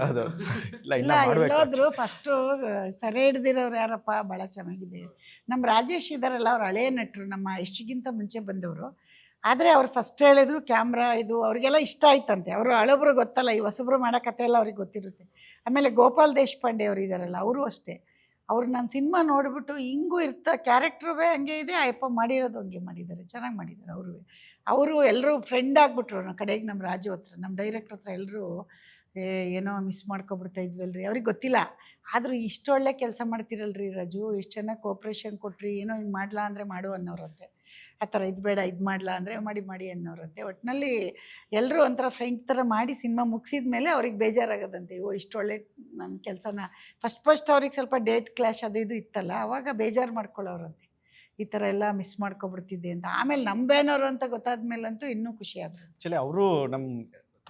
ಅದು ಇಲ್ಲ ಇಲ್ಲ ಎಲ್ಲೋದ್ರು ಫಸ್ಟು ಸೆರೆ ಹಿಡ್ದಿರೋರು ಯಾರಪ್ಪ ಭಾಳ ಚೆನ್ನಾಗಿದೆ. ನಮ್ಮ ರಾಜೇಶ್ ಇದಾರಲ್ಲ ಅವ್ರು ಹಳೆಯ ನಟರು ನಮ್ಮ ಎಷ್ಟಿಗಿಂತ ಮುಂಚೆ ಬಂದವರು. ಆದರೆ ಅವ್ರು ಫಸ್ಟ್ ಹೇಳಿದ್ರು ಕ್ಯಾಮ್ರಾ ಇದು ಅವರಿಗೆಲ್ಲ ಇಷ್ಟ ಆಯ್ತಂತೆ. ಅವರು ಹಳಬ್ರು ಗೊತ್ತಲ್ಲ ಈ ಹೊಸಬ್ರು ಮಾಡೋ ಕತೆ ಎಲ್ಲ ಅವ್ರಿಗೆ ಗೊತ್ತಿರುತ್ತೆ. ಆಮೇಲೆ ಗೋಪಾಲ್ ದೇಶಪಾಂಡೆ ಅವರು ಇದ್ದಾರಲ್ಲ ಅವರು ಅಷ್ಟೇ. ಅವ್ರು ನನ್ನ ಸಿನಿಮಾ ನೋಡಿಬಿಟ್ಟು ಹಿಂಗೂ ಇರ್ತಾ, ಕ್ಯಾರೆಕ್ಟ್ರುವೇ ಹಂಗೆ ಇದೆ. ಅಯ್ಯಪ್ಪ ಮಾಡಿರೋದು ಹಂಗೆ ಮಾಡಿದ್ದಾರೆ, ಚೆನ್ನಾಗಿ ಮಾಡಿದ್ದಾರೆ ಅವರು ಅವರು ಎಲ್ಲರೂ ಫ್ರೆಂಡ್ ಆಗಿಬಿಟ್ರು ಕಡೆಗೆ ನಮ್ಮ ರಾಜು ಹತ್ರ ನಮ್ಮ ಡೈರೆಕ್ಟ್ರ್ ಹತ್ರ ಎಲ್ಲರೂ ಏನೋ ಮಿಸ್ ಮಾಡ್ಕೊಬಿಡ್ತಾ ಇದ್ವಲ್ರಿ. ಅವ್ರಿಗೆ ಗೊತ್ತಿಲ್ಲ. ಆದರೂ ಇಷ್ಟು ಒಳ್ಳೆ ಕೆಲಸ ಮಾಡ್ತಿರಲ್ರಿ ರಜು. ಇಷ್ಟು ಚೆನ್ನಾಗಿ ಕೋಪ್ರೇಷನ್ ಕೊಟ್ರಿ. ಏನೋ ಹಿಂಗೆ ಮಾಡ್ಲಾ ಅಂದರೆ ಮಾಡು ಅನ್ನೋರಂತೆ. ಆ ಥರ ಇದು ಬೇಡ, ಇದು ಮಾಡಲಾ ಅಂದರೆ ಮಾಡಿ ಮಾಡಿ ಅನ್ನೋರಂತೆ. ಒಟ್ಟಿನಲ್ಲಿ ಎಲ್ಲರೂ ಒಂಥರ ಫ್ರೆಂಡ್ಸ್ ಥರ ಮಾಡಿ ಸಿನಿಮಾ ಮುಗಿಸಿದ ಮೇಲೆ ಅವ್ರಿಗೆ ಬೇಜಾರಾಗದಂತೆ. ಓ ಇಷ್ಟು ಒಳ್ಳೆ ನನ್ನ ಕೆಲಸನ. ಫಸ್ಟ್ ಫಸ್ಟ್ ಅವ್ರಿಗೆ ಸ್ವಲ್ಪ ಡೇಟ್ ಕ್ಲಾಶ್ ಅದು ಇದು ಇತ್ತಲ್ಲ, ಅವಾಗ ಬೇಜಾರು ಮಾಡ್ಕೊಳ್ಳೋರಂತೆ. ಈ ಥರ ಎಲ್ಲ ಮಿಸ್ ಮಾಡ್ಕೊಬಿಡ್ತಿದ್ದೆ ಅಂತ. ಆಮೇಲೆ ನಂಬೇನೋರು ಅಂತ ಗೊತ್ತಾದ ಮೇಲಂತೂ ಇನ್ನೂ ಖುಷಿ ಆದ್ರು ಆ್ಯಕ್ಚುಲಿ ಅವರು ನಮ್ಮ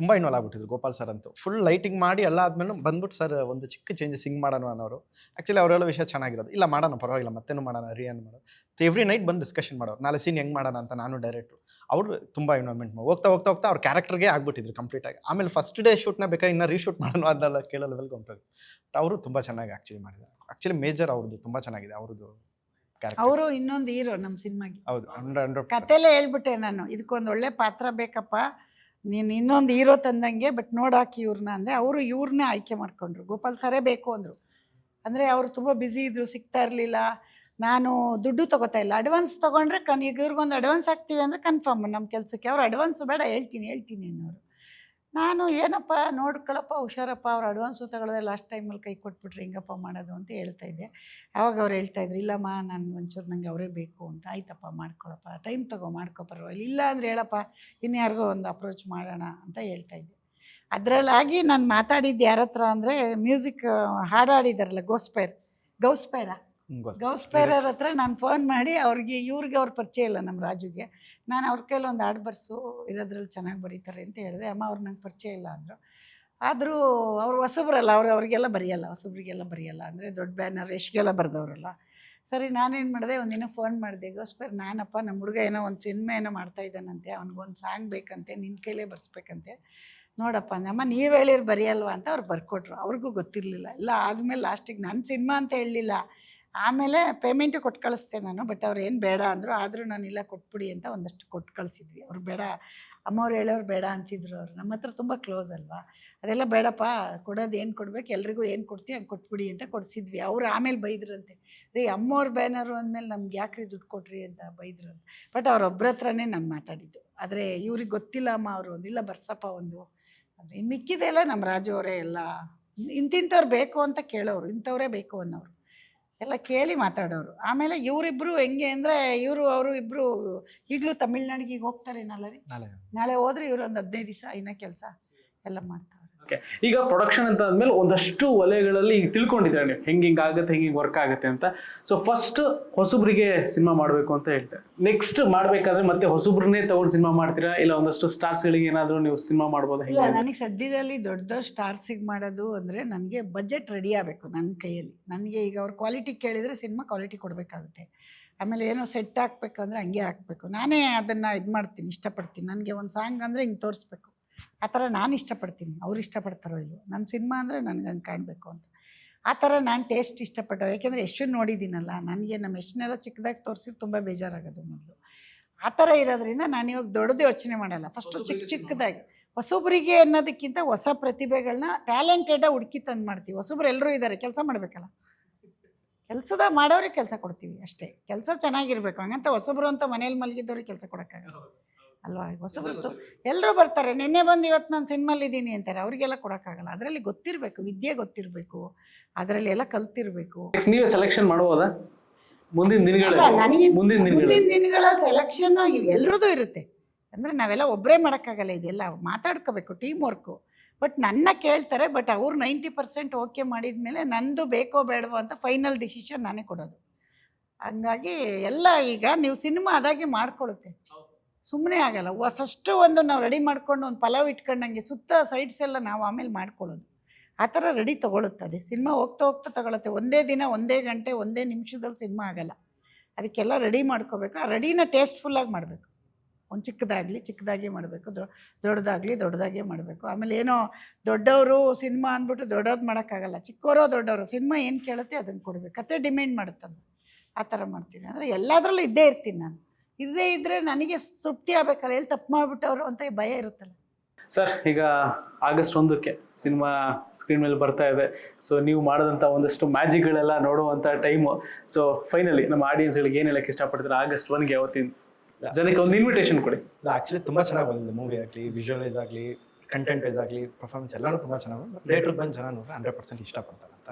ತುಂಬ ಇನ್ವಾಲ್ ಆಗ್ಬಿಟ್ಟಿದ್ರು ಗೋಪಾಲ್ ಸರ್ ಅಂತೂ. ಫುಲ್ ಲೈಟಿಂಗ್ ಮಾಡಿ ಎಲ್ಲ ಆದ್ಮೇಲೆ ಬಂದ್ಬಿಟ್ಟು ಸರ್ ಒಂದು ಚಿಕ್ಕ ಚೇಂಜಸ್ ಹಿಂಗೆ ಮಾಡೋಣ ಅನ್ನೋರು. ಆ್ಯಕ್ಚುಲಿ ಅವರೆಲ್ಲ ವಿಷಯ ಚೆನ್ನಾಗಿರೋದು. ಇಲ್ಲ ಮಾಡೋಣ ಪರವಾಗಿಲ್ಲ ಮತ್ತೇನು ಮಾಡೋಣ ರಿಯನ್ ಮಾಡೋ ಎವ್ರಿ ನೈಟ್ ಬಂದು ಡಿಸ್ಕಷನ್ ಮಾಡೋರು. ನಾಳೆ ಸೀನ್ ಹೆಂಗೆ ಮಾಡೋಣ ಅಂತ ನಾನು ಡೈರೆಕ್ಟ್ರು ಅವರು ತುಂಬ ಇನ್ವಾಲ್ವ್ಮೆಂಟ್ ಮಾಡಿ ಹೋಗ್ತಾ ಹೋಗ್ತಾ ಹೋಗ್ತಾ ಅವ್ರ ಕ್ಯಾರೆಕ್ಟರ್ಗೆ ಆಗ್ಬಿಟ್ಟಿದ್ರು ಕಂಪ್ಲೀಟಾಗಿ ಆಮೇಲೆ ಫಸ್ಟ್ ಡೇ ಶೂಟ್ನ ಬೇಕಾ ಇನ್ನೂ ರೀಶೂಟ್ ಮಾಡೋಣ ಅದೆಲ್ಲ ಕೇಳೋ ಲೆವೆಲ್ಗೆ ಹೊಂಟೋಗಿ ಅವರು ತುಂಬ ಚೆನ್ನಾಗಿ ಆ್ಯಕ್ಚುಲಿ ಮಾಡಿದ್ದಾರೆ. ಆ್ಯಕ್ಚುಲಿ ಮೇಜರ್ ಅವ್ರದ್ದು ತುಂಬ ಚೆನ್ನಾಗಿದೆ. ಅವ್ರದ್ದು ಅವರು ಇನ್ನೊಂದು ಹೀರೋ ನಮ್ಮ ಸಿನಿಮಾಗೆ ಹೌದು ಕತೆಲೇ ಹೇಳ್ಬಿಟ್ಟೆ ನಾನು. ಇದಕ್ಕೊಂದು ಒಳ್ಳೆ ಪಾತ್ರ ಬೇಕಪ್ಪ. ನೀನು ಇನ್ನೊಂದು ಹೀರೋ ತಂದಂಗೆ ಬಟ್ ನೋಡಾಕಿ ಇವ್ರನ್ನ ಅಂದೆ ಅವರು ಇವ್ರನ್ನೇ ಆಯ್ಕೆ ಮಾಡ್ಕೊಂಡ್ರು. ಗೋಪಾಲ್ ಸರೇ ಬೇಕು ಅಂದರು. ಅಂದರೆ ಅವರು ತುಂಬ ಬ್ಯುಸಿ ಇದ್ದರು ಸಿಗ್ತಾ ಇರಲಿಲ್ಲ. ನಾನು ದುಡ್ಡು ತಗೋತಾ ಇಲ್ಲ. ಅಡ್ವಾನ್ಸ್ ತೊಗೊಂಡ್ರೆ ಕನ್ ಈಗ ಇವ್ರಿಗೊಂದು ಅಡ್ವಾನ್ಸ್ ಹಾಕ್ತೀವಿ ಅಂದರೆ ಕನ್ಫರ್ಮ್ ನಮ್ಮ ಕೆಲಸಕ್ಕೆ. ಅವ್ರು ಅಡ್ವಾನ್ಸ್ ಬೇಡ, ಹೇಳ್ತೀನಿ ಹೇಳ್ತೀನಿ ಅನ್ನೋರು. ನಾನು ಏನಪ್ಪ ನೋಡ್ಕೊಳ್ಳಪ್ಪ ಹುಷಾರಪ್ಪ, ಅವ್ರು ಅಡ್ವಾನ್ಸ್ ತಗೊಳ್ಳೋದೆ ಲಾಸ್ಟ್ ಟೈಮಲ್ಲಿ ಕೈ ಕೊಟ್ಬಿಟ್ರಿ, ಹಿಂಗಪ್ಪ ಮಾಡೋದು? ಅಂತ ಹೇಳ್ತಾ ಇದ್ದೆ. ಆವಾಗ ಅವ್ರು ಹೇಳ್ತಾ ಇದ್ರು, ಇಲ್ಲಮ್ಮ, ನಾನು ಒಂಚೂರು ನನಗೆ ಅವರೇ ಬೇಕು ಅಂತ. ಆಯ್ತಪ್ಪ, ಮಾಡ್ಕೊಳಪ್ಪ. ಟೈಮ್ ತಗೋ, ಮಾಡ್ಕೊ, ಪರವಾಗಿಲ್ಲ. ಇಲ್ಲ ಅಂದರೆ ಹೇಳಪ್ಪ ಇನ್ಯಾರಿಗೋ ಒಂದು ಅಪ್ರೋಚ್ ಮಾಡೋಣ ಅಂತ ಹೇಳ್ತಾ ಇದ್ದೆ. ಅದರಲ್ಲಾಗಿ ನಾನು ಮಾತಾಡಿದ್ದು ಯಾರ ಹತ್ರ ಅಂದರೆ ಮ್ಯೂಸಿಕ್ ಹಾಡಾಡಿದಾರಲ್ಲ ಗೋಸ್ಪೈರ್ ಗೌಸ್ಪೈರ ಗೌಸ್ಪೈರರ್ ಹತ್ರ ನಾನು ಫೋನ್ ಮಾಡಿ ಅವ್ರಿಗೆ ಇವ್ರಿಗೆ ಅವ್ರ ಪರಿಚಯ ಇಲ್ಲ ನಮ್ಮ ರಾಜುಗೆ. ನಾನು ಅವ್ರ ಕೈಲಿ ಒಂದು ಹಾಡು ಬರ್ಸು ಇರೋದ್ರಲ್ಲಿ ಚೆನ್ನಾಗಿ ಬರೀತಾರೆ ಅಂತ ಹೇಳಿದೆ. ಅಮ್ಮ ಅವ್ರು ನಂಗೆ ಪರಿಚಯ ಇಲ್ಲ ಅಂದರು. ಆದರೂ ಅವ್ರು ಹೊಸಬ್ರಲ್ಲ ಅವ್ರು ಅವ್ರಿಗೆಲ್ಲ ಬರೆಯಲ್ಲ ಹೊಸಬ್ರಿಗೆಲ್ಲ ಬರೆಯಲ್ಲ. ಅಂದರೆ ದೊಡ್ಡ ಬ್ಯಾನರ್ ಎಷ್ಟಿಗೆಲ್ಲ ಬರೆದವರಲ್ಲ. ಸರಿ ನಾನೇನು ಮಾಡಿದೆ ಒಂದಿನ ಫೋನ್ ಮಾಡಿದೆ ಗೋಸ್ಪರ್ ನಾನಪ್ಪ ನಮ್ಮ ಹುಡುಗ ಏನೋ ಒಂದು ಸಿನಿಮಾ ಏನೋ ಮಾಡ್ತಾ ಇದ್ದಾನಂತೆ ಅವ್ನಿಗೊಂದು ಸಾಂಗ್ ಬೇಕಂತೆ ನಿನ್ನ ಕೈಲೇ ಬರ್ಸ್ಬೇಕಂತೆ. ನೋಡಪ್ಪ ನಮ್ಮ ನೀವು ಹೇಳಿರ್ ಬರೆಯಲ್ವಾ? ಅಂತ ಅವ್ರು ಬರ್ಕೊಟ್ರು. ಅವ್ರಿಗೂ ಗೊತ್ತಿರಲಿಲ್ಲ. ಎಲ್ಲ ಆದಮೇಲೆ ಲಾಸ್ಟಿಗೆ ನನ್ನ ಸಿನಿಮಾ ಅಂತ ಹೇಳಲಿಲ್ಲ. ಆಮೇಲೆ ಪೇಮೆಂಟು ಕೊಟ್ಟು ಕಳಿಸ್ತೆ ನಾನು ಬಟ್ ಅವ್ರು ಏನು ಬೇಡ ಅಂದರು, ಆದರೂ ನಾನು ಇಲ್ಲ ಕೊಟ್ಬಿಡಿ ಅಂತ ಒಂದಷ್ಟು ಕೊಟ್ಟು ಕಳಿಸಿದ್ವಿ. ಅವ್ರು ಬೇಡ, ಅಮ್ಮವ್ರು ಹೇಳೋರು ಬೇಡ ಅಂತಿದ್ರು ಅವ್ರು. ನಮ್ಮ ಹತ್ರ ತುಂಬ ಕ್ಲೋಸ್ ಅಲ್ವಾ? ಅದೆಲ್ಲ ಬೇಡಪ್ಪ, ಕೊಡೋದು ಏನು ಕೊಡ್ಬೇಕು, ಎಲ್ರಿಗೂ ಏನು ಕೊಡ್ತೀವಿ ಹಂಗೆ ಕೊಟ್ಬಿಡಿ ಅಂತ ಕೊಡಿಸಿದ್ವಿ. ಅವ್ರು ಆಮೇಲೆ ಬೈದ್ರಂತೆ, ರೀ, ಅಮ್ಮವ್ರ ಬ್ಯಾನರು ಅಂದಮೇಲೆ ನಮ್ಗೆ ಯಾಕ್ರಿ ದುಡ್ಡು ಕೊಟ್ರಿ ಅಂತ ಬೈದ್ರು ಬಟ್ ಅವ್ರೊಬ್ಬರ ಹತ್ರನೇ ನಾನು ಮಾತಾಡಿದ್ದು. ಆದರೆ ಇವ್ರಿಗೆ ಗೊತ್ತಿಲ್ಲ ಅಮ್ಮ ಅವರು ಒಂದಿಲ್ಲ ಬರ್ಸಪ್ಪ ಒಂದು. ಇನ್ನು ಮಿಕ್ಕಿದೆಲ್ಲ ನಮ್ಮ ರಾಜು ಅವರೇ ಎಲ್ಲ ಇಂತಿಂಥವ್ರು ಬೇಕು ಅಂತ ಕೇಳೋರು, ಇಂಥವರೇ ಬೇಕು ಅನ್ನೋರು. ಎಲ್ಲ ಕೇಳಿ ಮಾತಾಡೋರು. ಆಮೇಲೆ ಇವರಿಬ್ರು ಹೆಂಗೆ ಅಂದರೆ ಇವರು ಅವರು ಇಬ್ಬರು ಈಗಲೂ ತಮಿಳ್ನಾಡಿಗೆ ಈಗ ಹೋಗ್ತಾರೆ ನಾಳೆ ನಾಳೆ ಹೋದ್ರೆ ಇವರು ಒಂದು ಹದಿನೈದು ದಿವಸ ಇನ್ನೂ ಕೆಲಸ ಎಲ್ಲ ಮಾಡ್ತಾರೆ. ಈಗ ಪ್ರೊಡಕ್ಷನ್ ಅಂತ ಅಂದ್ಮೇಲೆ ಒಂದಷ್ಟು ವಲಯಗಳಲ್ಲಿ ಈಗ ತಿಳ್ಕೊಂಡಿದ್ದಾರೆ ನೀವು. ಹೆಂಗೆ ಹಿಂಗೆ ಆಗುತ್ತೆ ಹೆಂಗೆ ವರ್ಕ್ ಆಗುತ್ತೆ ಅಂತ. ಸೊ ಫಸ್ಟ್ ಹೊಸಬ್ರಿಗೆ ಸಿನಿಮಾ ಮಾಡಬೇಕು ಅಂತ ಹೇಳ್ತಾರೆ ನೆಕ್ಸ್ಟ್ ಮಾಡ್ಬೇಕಾದ್ರೆ ಮತ್ತೆ ಹೊಸಬ್ರನ್ನೇ ತಗೊಂಡು ಸಿನಿಮಾ ಮಾಡ್ತೀರಾ? ಇಲ್ಲ ಒಂದಷ್ಟು ಸ್ಟಾರ್ಸ್ಗಳಿಗೆ ಏನಾದರೂ ನೀವು ಸಿನಿಮಾ ಮಾಡ್ಬೋದು? ಇಲ್ಲ ನನಗೆ ಸದ್ಯದಲ್ಲಿ ದೊಡ್ಡ ದೊಡ್ಡ ಸ್ಟಾರ್ಸಿಗೆ ಮಾಡೋದು ಅಂದರೆ ನನಗೆ ಬಜೆಟ್ ರೆಡಿ ಆಗಬೇಕು ನನ್ನ ಕೈಯಲ್ಲಿ. ನನಗೆ ಈಗ ಅವ್ರ ಕ್ವಾಲಿಟಿ ಕೇಳಿದರೆ ಸಿನಿಮಾ ಕ್ವಾಲಿಟಿ ಕೊಡಬೇಕಾಗುತ್ತೆ. ಆಮೇಲೆ ಏನೋ ಸೆಟ್ ಹಾಕ್ಬೇಕಂದ್ರೆ ಹಂಗೆ ಹಾಕಬೇಕು. ನಾನೇ ಅದನ್ನು ಇದು ಮಾಡ್ತೀನಿ ಇಷ್ಟಪಡ್ತೀನಿ. ನನಗೆ ಒಂದು ಸಾಂಗ್ ಅಂದರೆ ಹಿಂಗೆ ತೋರಿಸ್ಬೇಕು. ಆ ಥರ ನಾನು ಇಷ್ಟಪಡ್ತೀನಿ. ಅವ್ರು ಇಷ್ಟಪಡ್ತಾರೋ ಇಲ್ಲೋ ನನ್ನ ಸಿನಿಮಾ ಅಂದರೆ ನನಗೆ ಹಂಗೆ ಕಾಣಬೇಕು ಅಂತ. ಆ ಥರ ನಾನು ಟೇಸ್ಟ್ ಇಷ್ಟಪಟ್ಟೆ ಯಾಕೆಂದರೆ ಎಷ್ಟು ನೋಡಿದ್ದೀನಲ್ಲ ನನಗೆ ನಮ್ಮ ಎಷ್ಟನ್ನೆಲ್ಲ ಚಿಕ್ಕದಾಗಿ ತೋರಿಸಿ ತುಂಬ ಬೇಜಾರಾಗೋದು ಮೊದಲು. ಆ ಥರ ಇರೋದ್ರಿಂದ ನಾನು ಇವಾಗ ದೊಡ್ಡದು ಯೋಚನೆ ಮಾಡಲ್ಲ. ಫಸ್ಟು ಚಿಕ್ಕ ಚಿಕ್ಕದಾಗಿ. ಹೊಸೊಬ್ಬರಿಗೆ ಅನ್ನೋದಕ್ಕಿಂತ ಹೊಸ ಪ್ರತಿಭೆಗಳನ್ನ ಟ್ಯಾಲೆಂಟೆಡಾಗಿ ಹುಡುಕಿ ತಂದು ಮಾಡ್ತೀವಿ. ಹೊಸಬ್ರು ಎಲ್ಲರೂ ಇದ್ದಾರೆ ಕೆಲಸ ಮಾಡಬೇಕಲ್ಲ? ಕೆಲಸದ ಮಾಡೋರಿಗೆ ಕೆಲಸ ಕೊಡ್ತೀವಿ ಅಷ್ಟೇ. ಕೆಲಸ ಚೆನ್ನಾಗಿರ್ಬೇಕು. ಹಂಗಂತ ಹೊಸಬ್ರು ಅಂತ ಮನೇಲಿ ಮಲಗಿದ್ದವ್ರಿಗೆ ಕೆಲಸ ಕೊಡೋಕ್ಕಾಗಲ್ಲ. ಅಲ್ವಾ? ಹೊಸಬ್ರು ಎಲ್ಲರೂ ಬರ್ತಾರೆ ನಿನ್ನೆ ಬಂದು ಇವತ್ತು ನಾನು ಸಿನಿಮಲ್ಲಿ ಇದ್ದೀನಿ ಅಂತಾರೆ. ಅವರಿಗೆಲ್ಲ ಕೊಡೋಕ್ಕಾಗಲ್ಲ. ಅದರಲ್ಲಿ ಗೊತ್ತಿರಬೇಕು ವಿದ್ಯೆ ಗೊತ್ತಿರಬೇಕು ಅದರಲ್ಲಿ ಎಲ್ಲ ಕಲ್ತಿರಬೇಕು ನೀವೇ ಸೆಲೆಕ್ಷನ್ ಮಾಡ್ಬೋದಾ ಮುಂದಿನ ಮುಂದಿನ ದಿನಗಳ ಸೆಲೆಕ್ಷನ್ ಎಲ್ಲರದು ಇರುತ್ತೆ. ಅಂದರೆ ನಾವೆಲ್ಲ ಒಬ್ಬರೇ ಮಾಡೋಕ್ಕಾಗಲ್ಲ ಇದೆಲ್ಲ. ಮಾತಾಡ್ಕೋಬೇಕು ಟೀಮ್ ವರ್ಕು ಬಟ್ ನನ್ನ ಕೇಳ್ತಾರೆ ಬಟ್ ಅವ್ರು ನೈಂಟಿ ಪರ್ಸೆಂಟ್ ಓಕೆ ಮಾಡಿದ ಮೇಲೆ ನಂದು ಬೇಕೋ ಬೇಡವೋ ಅಂತ ಫೈನಲ್ ಡಿಸಿಷನ್ ನಾನೇ ಕೊಡೋದು. ಹಂಗಾಗಿ ಎಲ್ಲ ಈಗ ನೀವು ಸಿನಿಮಾ ಅದಾಗಿ ಮಾಡ್ಕೊಳ್ಳುತ್ತೆ. ಸುಮ್ಮನೆ ಆಗಲ್ಲ. ಫಸ್ಟು ಒಂದು ನಾವು ರೆಡಿ ಮಾಡ್ಕೊಂಡು ಒಂದು ಪಲಾವ್ ಇಟ್ಕೊಂಡಂಗೆ ಸುತ್ತ ಸೈಡ್ಸ್ ಎಲ್ಲ ನಾವು ಆಮೇಲೆ ಮಾಡ್ಕೊಳ್ಳೋದು. ಆ ಥರ ರೆಡಿ ತೊಗೊಳುತ್ತದೆ. ಸಿನಿಮಾ ಹೋಗ್ತಾ ಹೋಗ್ತಾ ತಗೊಳುತ್ತೆ. ಒಂದೇ ದಿನ, ಒಂದೇ ಗಂಟೆ, ಒಂದೇ ನಿಮಿಷದಲ್ಲಿ ಸಿನಿಮಾ ಆಗಲ್ಲ. ಅದಕ್ಕೆಲ್ಲ ರೆಡಿ ಮಾಡ್ಕೋಬೇಕು. ಆ ರೆಡಿನ ಟೇಸ್ಟ್ಫುಲ್ಲಾಗಿ ಮಾಡಬೇಕು. ಒಂದು ಚಿಕ್ಕದಾಗಲಿ ಚಿಕ್ಕದಾಗಿ ಮಾಡಬೇಕು. ದೊಡ್ಡದಾಗಲಿ ದೊಡ್ಡದಾಗೇ ಮಾಡಬೇಕು. ಆಮೇಲೆ ಏನೋ ದೊಡ್ಡವರು ಸಿನಿಮಾ ಅಂದ್ಬಿಟ್ಟು ದೊಡ್ಡೋದು ಮಾಡೋಕ್ಕಾಗಲ್ಲ. ಚಿಕ್ಕವರೋ ದೊಡ್ಡವರು ಸಿನಿಮಾ ಏನು ಕೇಳುತ್ತೆ ಅದನ್ನು ಕೊಡಬೇಕು. ಕತೆ ಡಿಮ್ಯಾಂಡ್ ಮಾಡುತ್ತದು ಆ ಥರ ಮಾಡ್ತೀನಿ. ಅಂದರೆ ಎಲ್ಲದರಲ್ಲೂ ಇದ್ದೇ ಇರ್ತೀನಿ ನಾನು. ಇಲ್ಲದೇ ಇದ್ದರೆ ನನಗೆ ತೃಪ್ತಿ ಆಗಬೇಕಲ್ಲ ಎಲ್ಲಿ ತಪ್ಪು ಮಾಡಿಬಿಟ್ಟವ್ರು ಅಂತ ಭಯ ಇರುತ್ತಲ್ಲ. ಸರ್ ಈಗ ಆಗಸ್ಟ್ ಒಂದಕ್ಕೆ ಸಿನಿಮಾ ಸ್ಕ್ರೀನ್ ಮೇಲೆ ಬರ್ತಾ ಇದೆ. ಸೊ ನೀವು ಮಾಡಿದಂಥ ಒಂದಷ್ಟು ಮ್ಯಾಜಿಕ್ಗಳೆಲ್ಲ ನೋಡುವಂಥ ಟೈಮು ಸೊ ಫೈನಲಿ ನಮ್ಮ ಆಡಿಯನ್ಸ್ಗಳಿಗೆ ಏನು ಹೇಳಕ್ಕೆ ಇಷ್ಟಪಡ್ತೀರಾ? ಆಗಸ್ಟ್ ಒನ್ಗೆ ಅವತ್ತಿನ ಜನಕ್ಕೆ ಒಂದು ಇನ್ವಿಟೇಷನ್ ಕೊಡಿ. ಆ್ಯಕ್ಚುಲಿ ತುಂಬಾ ಚೆನ್ನಾಗಿ ಬಂದಿದೆ ಮೂವಿ ಆಗಲಿ ವಿಜುವಲೈಸ್ ಆಗಲಿ ಕಂಟೆಂಟ್ ವೈಸ್ ಆಗಲಿ ಪರ್ಫಾರ್ಮೆನ್ಸ್ ಎಲ್ಲರೂ ತುಂಬಾ ಚೆನ್ನಾಗಿ ಥಿಯೇಟ್ರ್ ಬಂದು ಜನ ನೋಡ್ರೆ ಹಂಡ್ರೆಡ್ ಪರ್ಸೆಂಟ್ ಇಷ್ಟಪಡ್ತಾರೆ ಅಂತ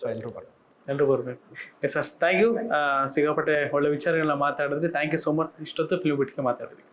ಸೊ ಎಲ್ಲರೂ ಬರ್ತಾರೆ ಎಲ್ಲರೂ ಬರಬೇಕು. ಸರ್ ಥ್ಯಾಂಕ್ ಯು ಸಿಗಾಪಟ್ಟೆ ಒಳ್ಳೆ ವಿಚಾರಗಳನ್ನ ಮಾತಾಡಿದ್ರಿ. ಥ್ಯಾಂಕ್ ಯು ಸೋ ಮಚ್ ಇಷ್ಟೊತ್ತು ಫಿಲ್ಮ್ ಬಿಟ್ಟಿಗೆ ಮಾತಾಡಿದ್ರಿ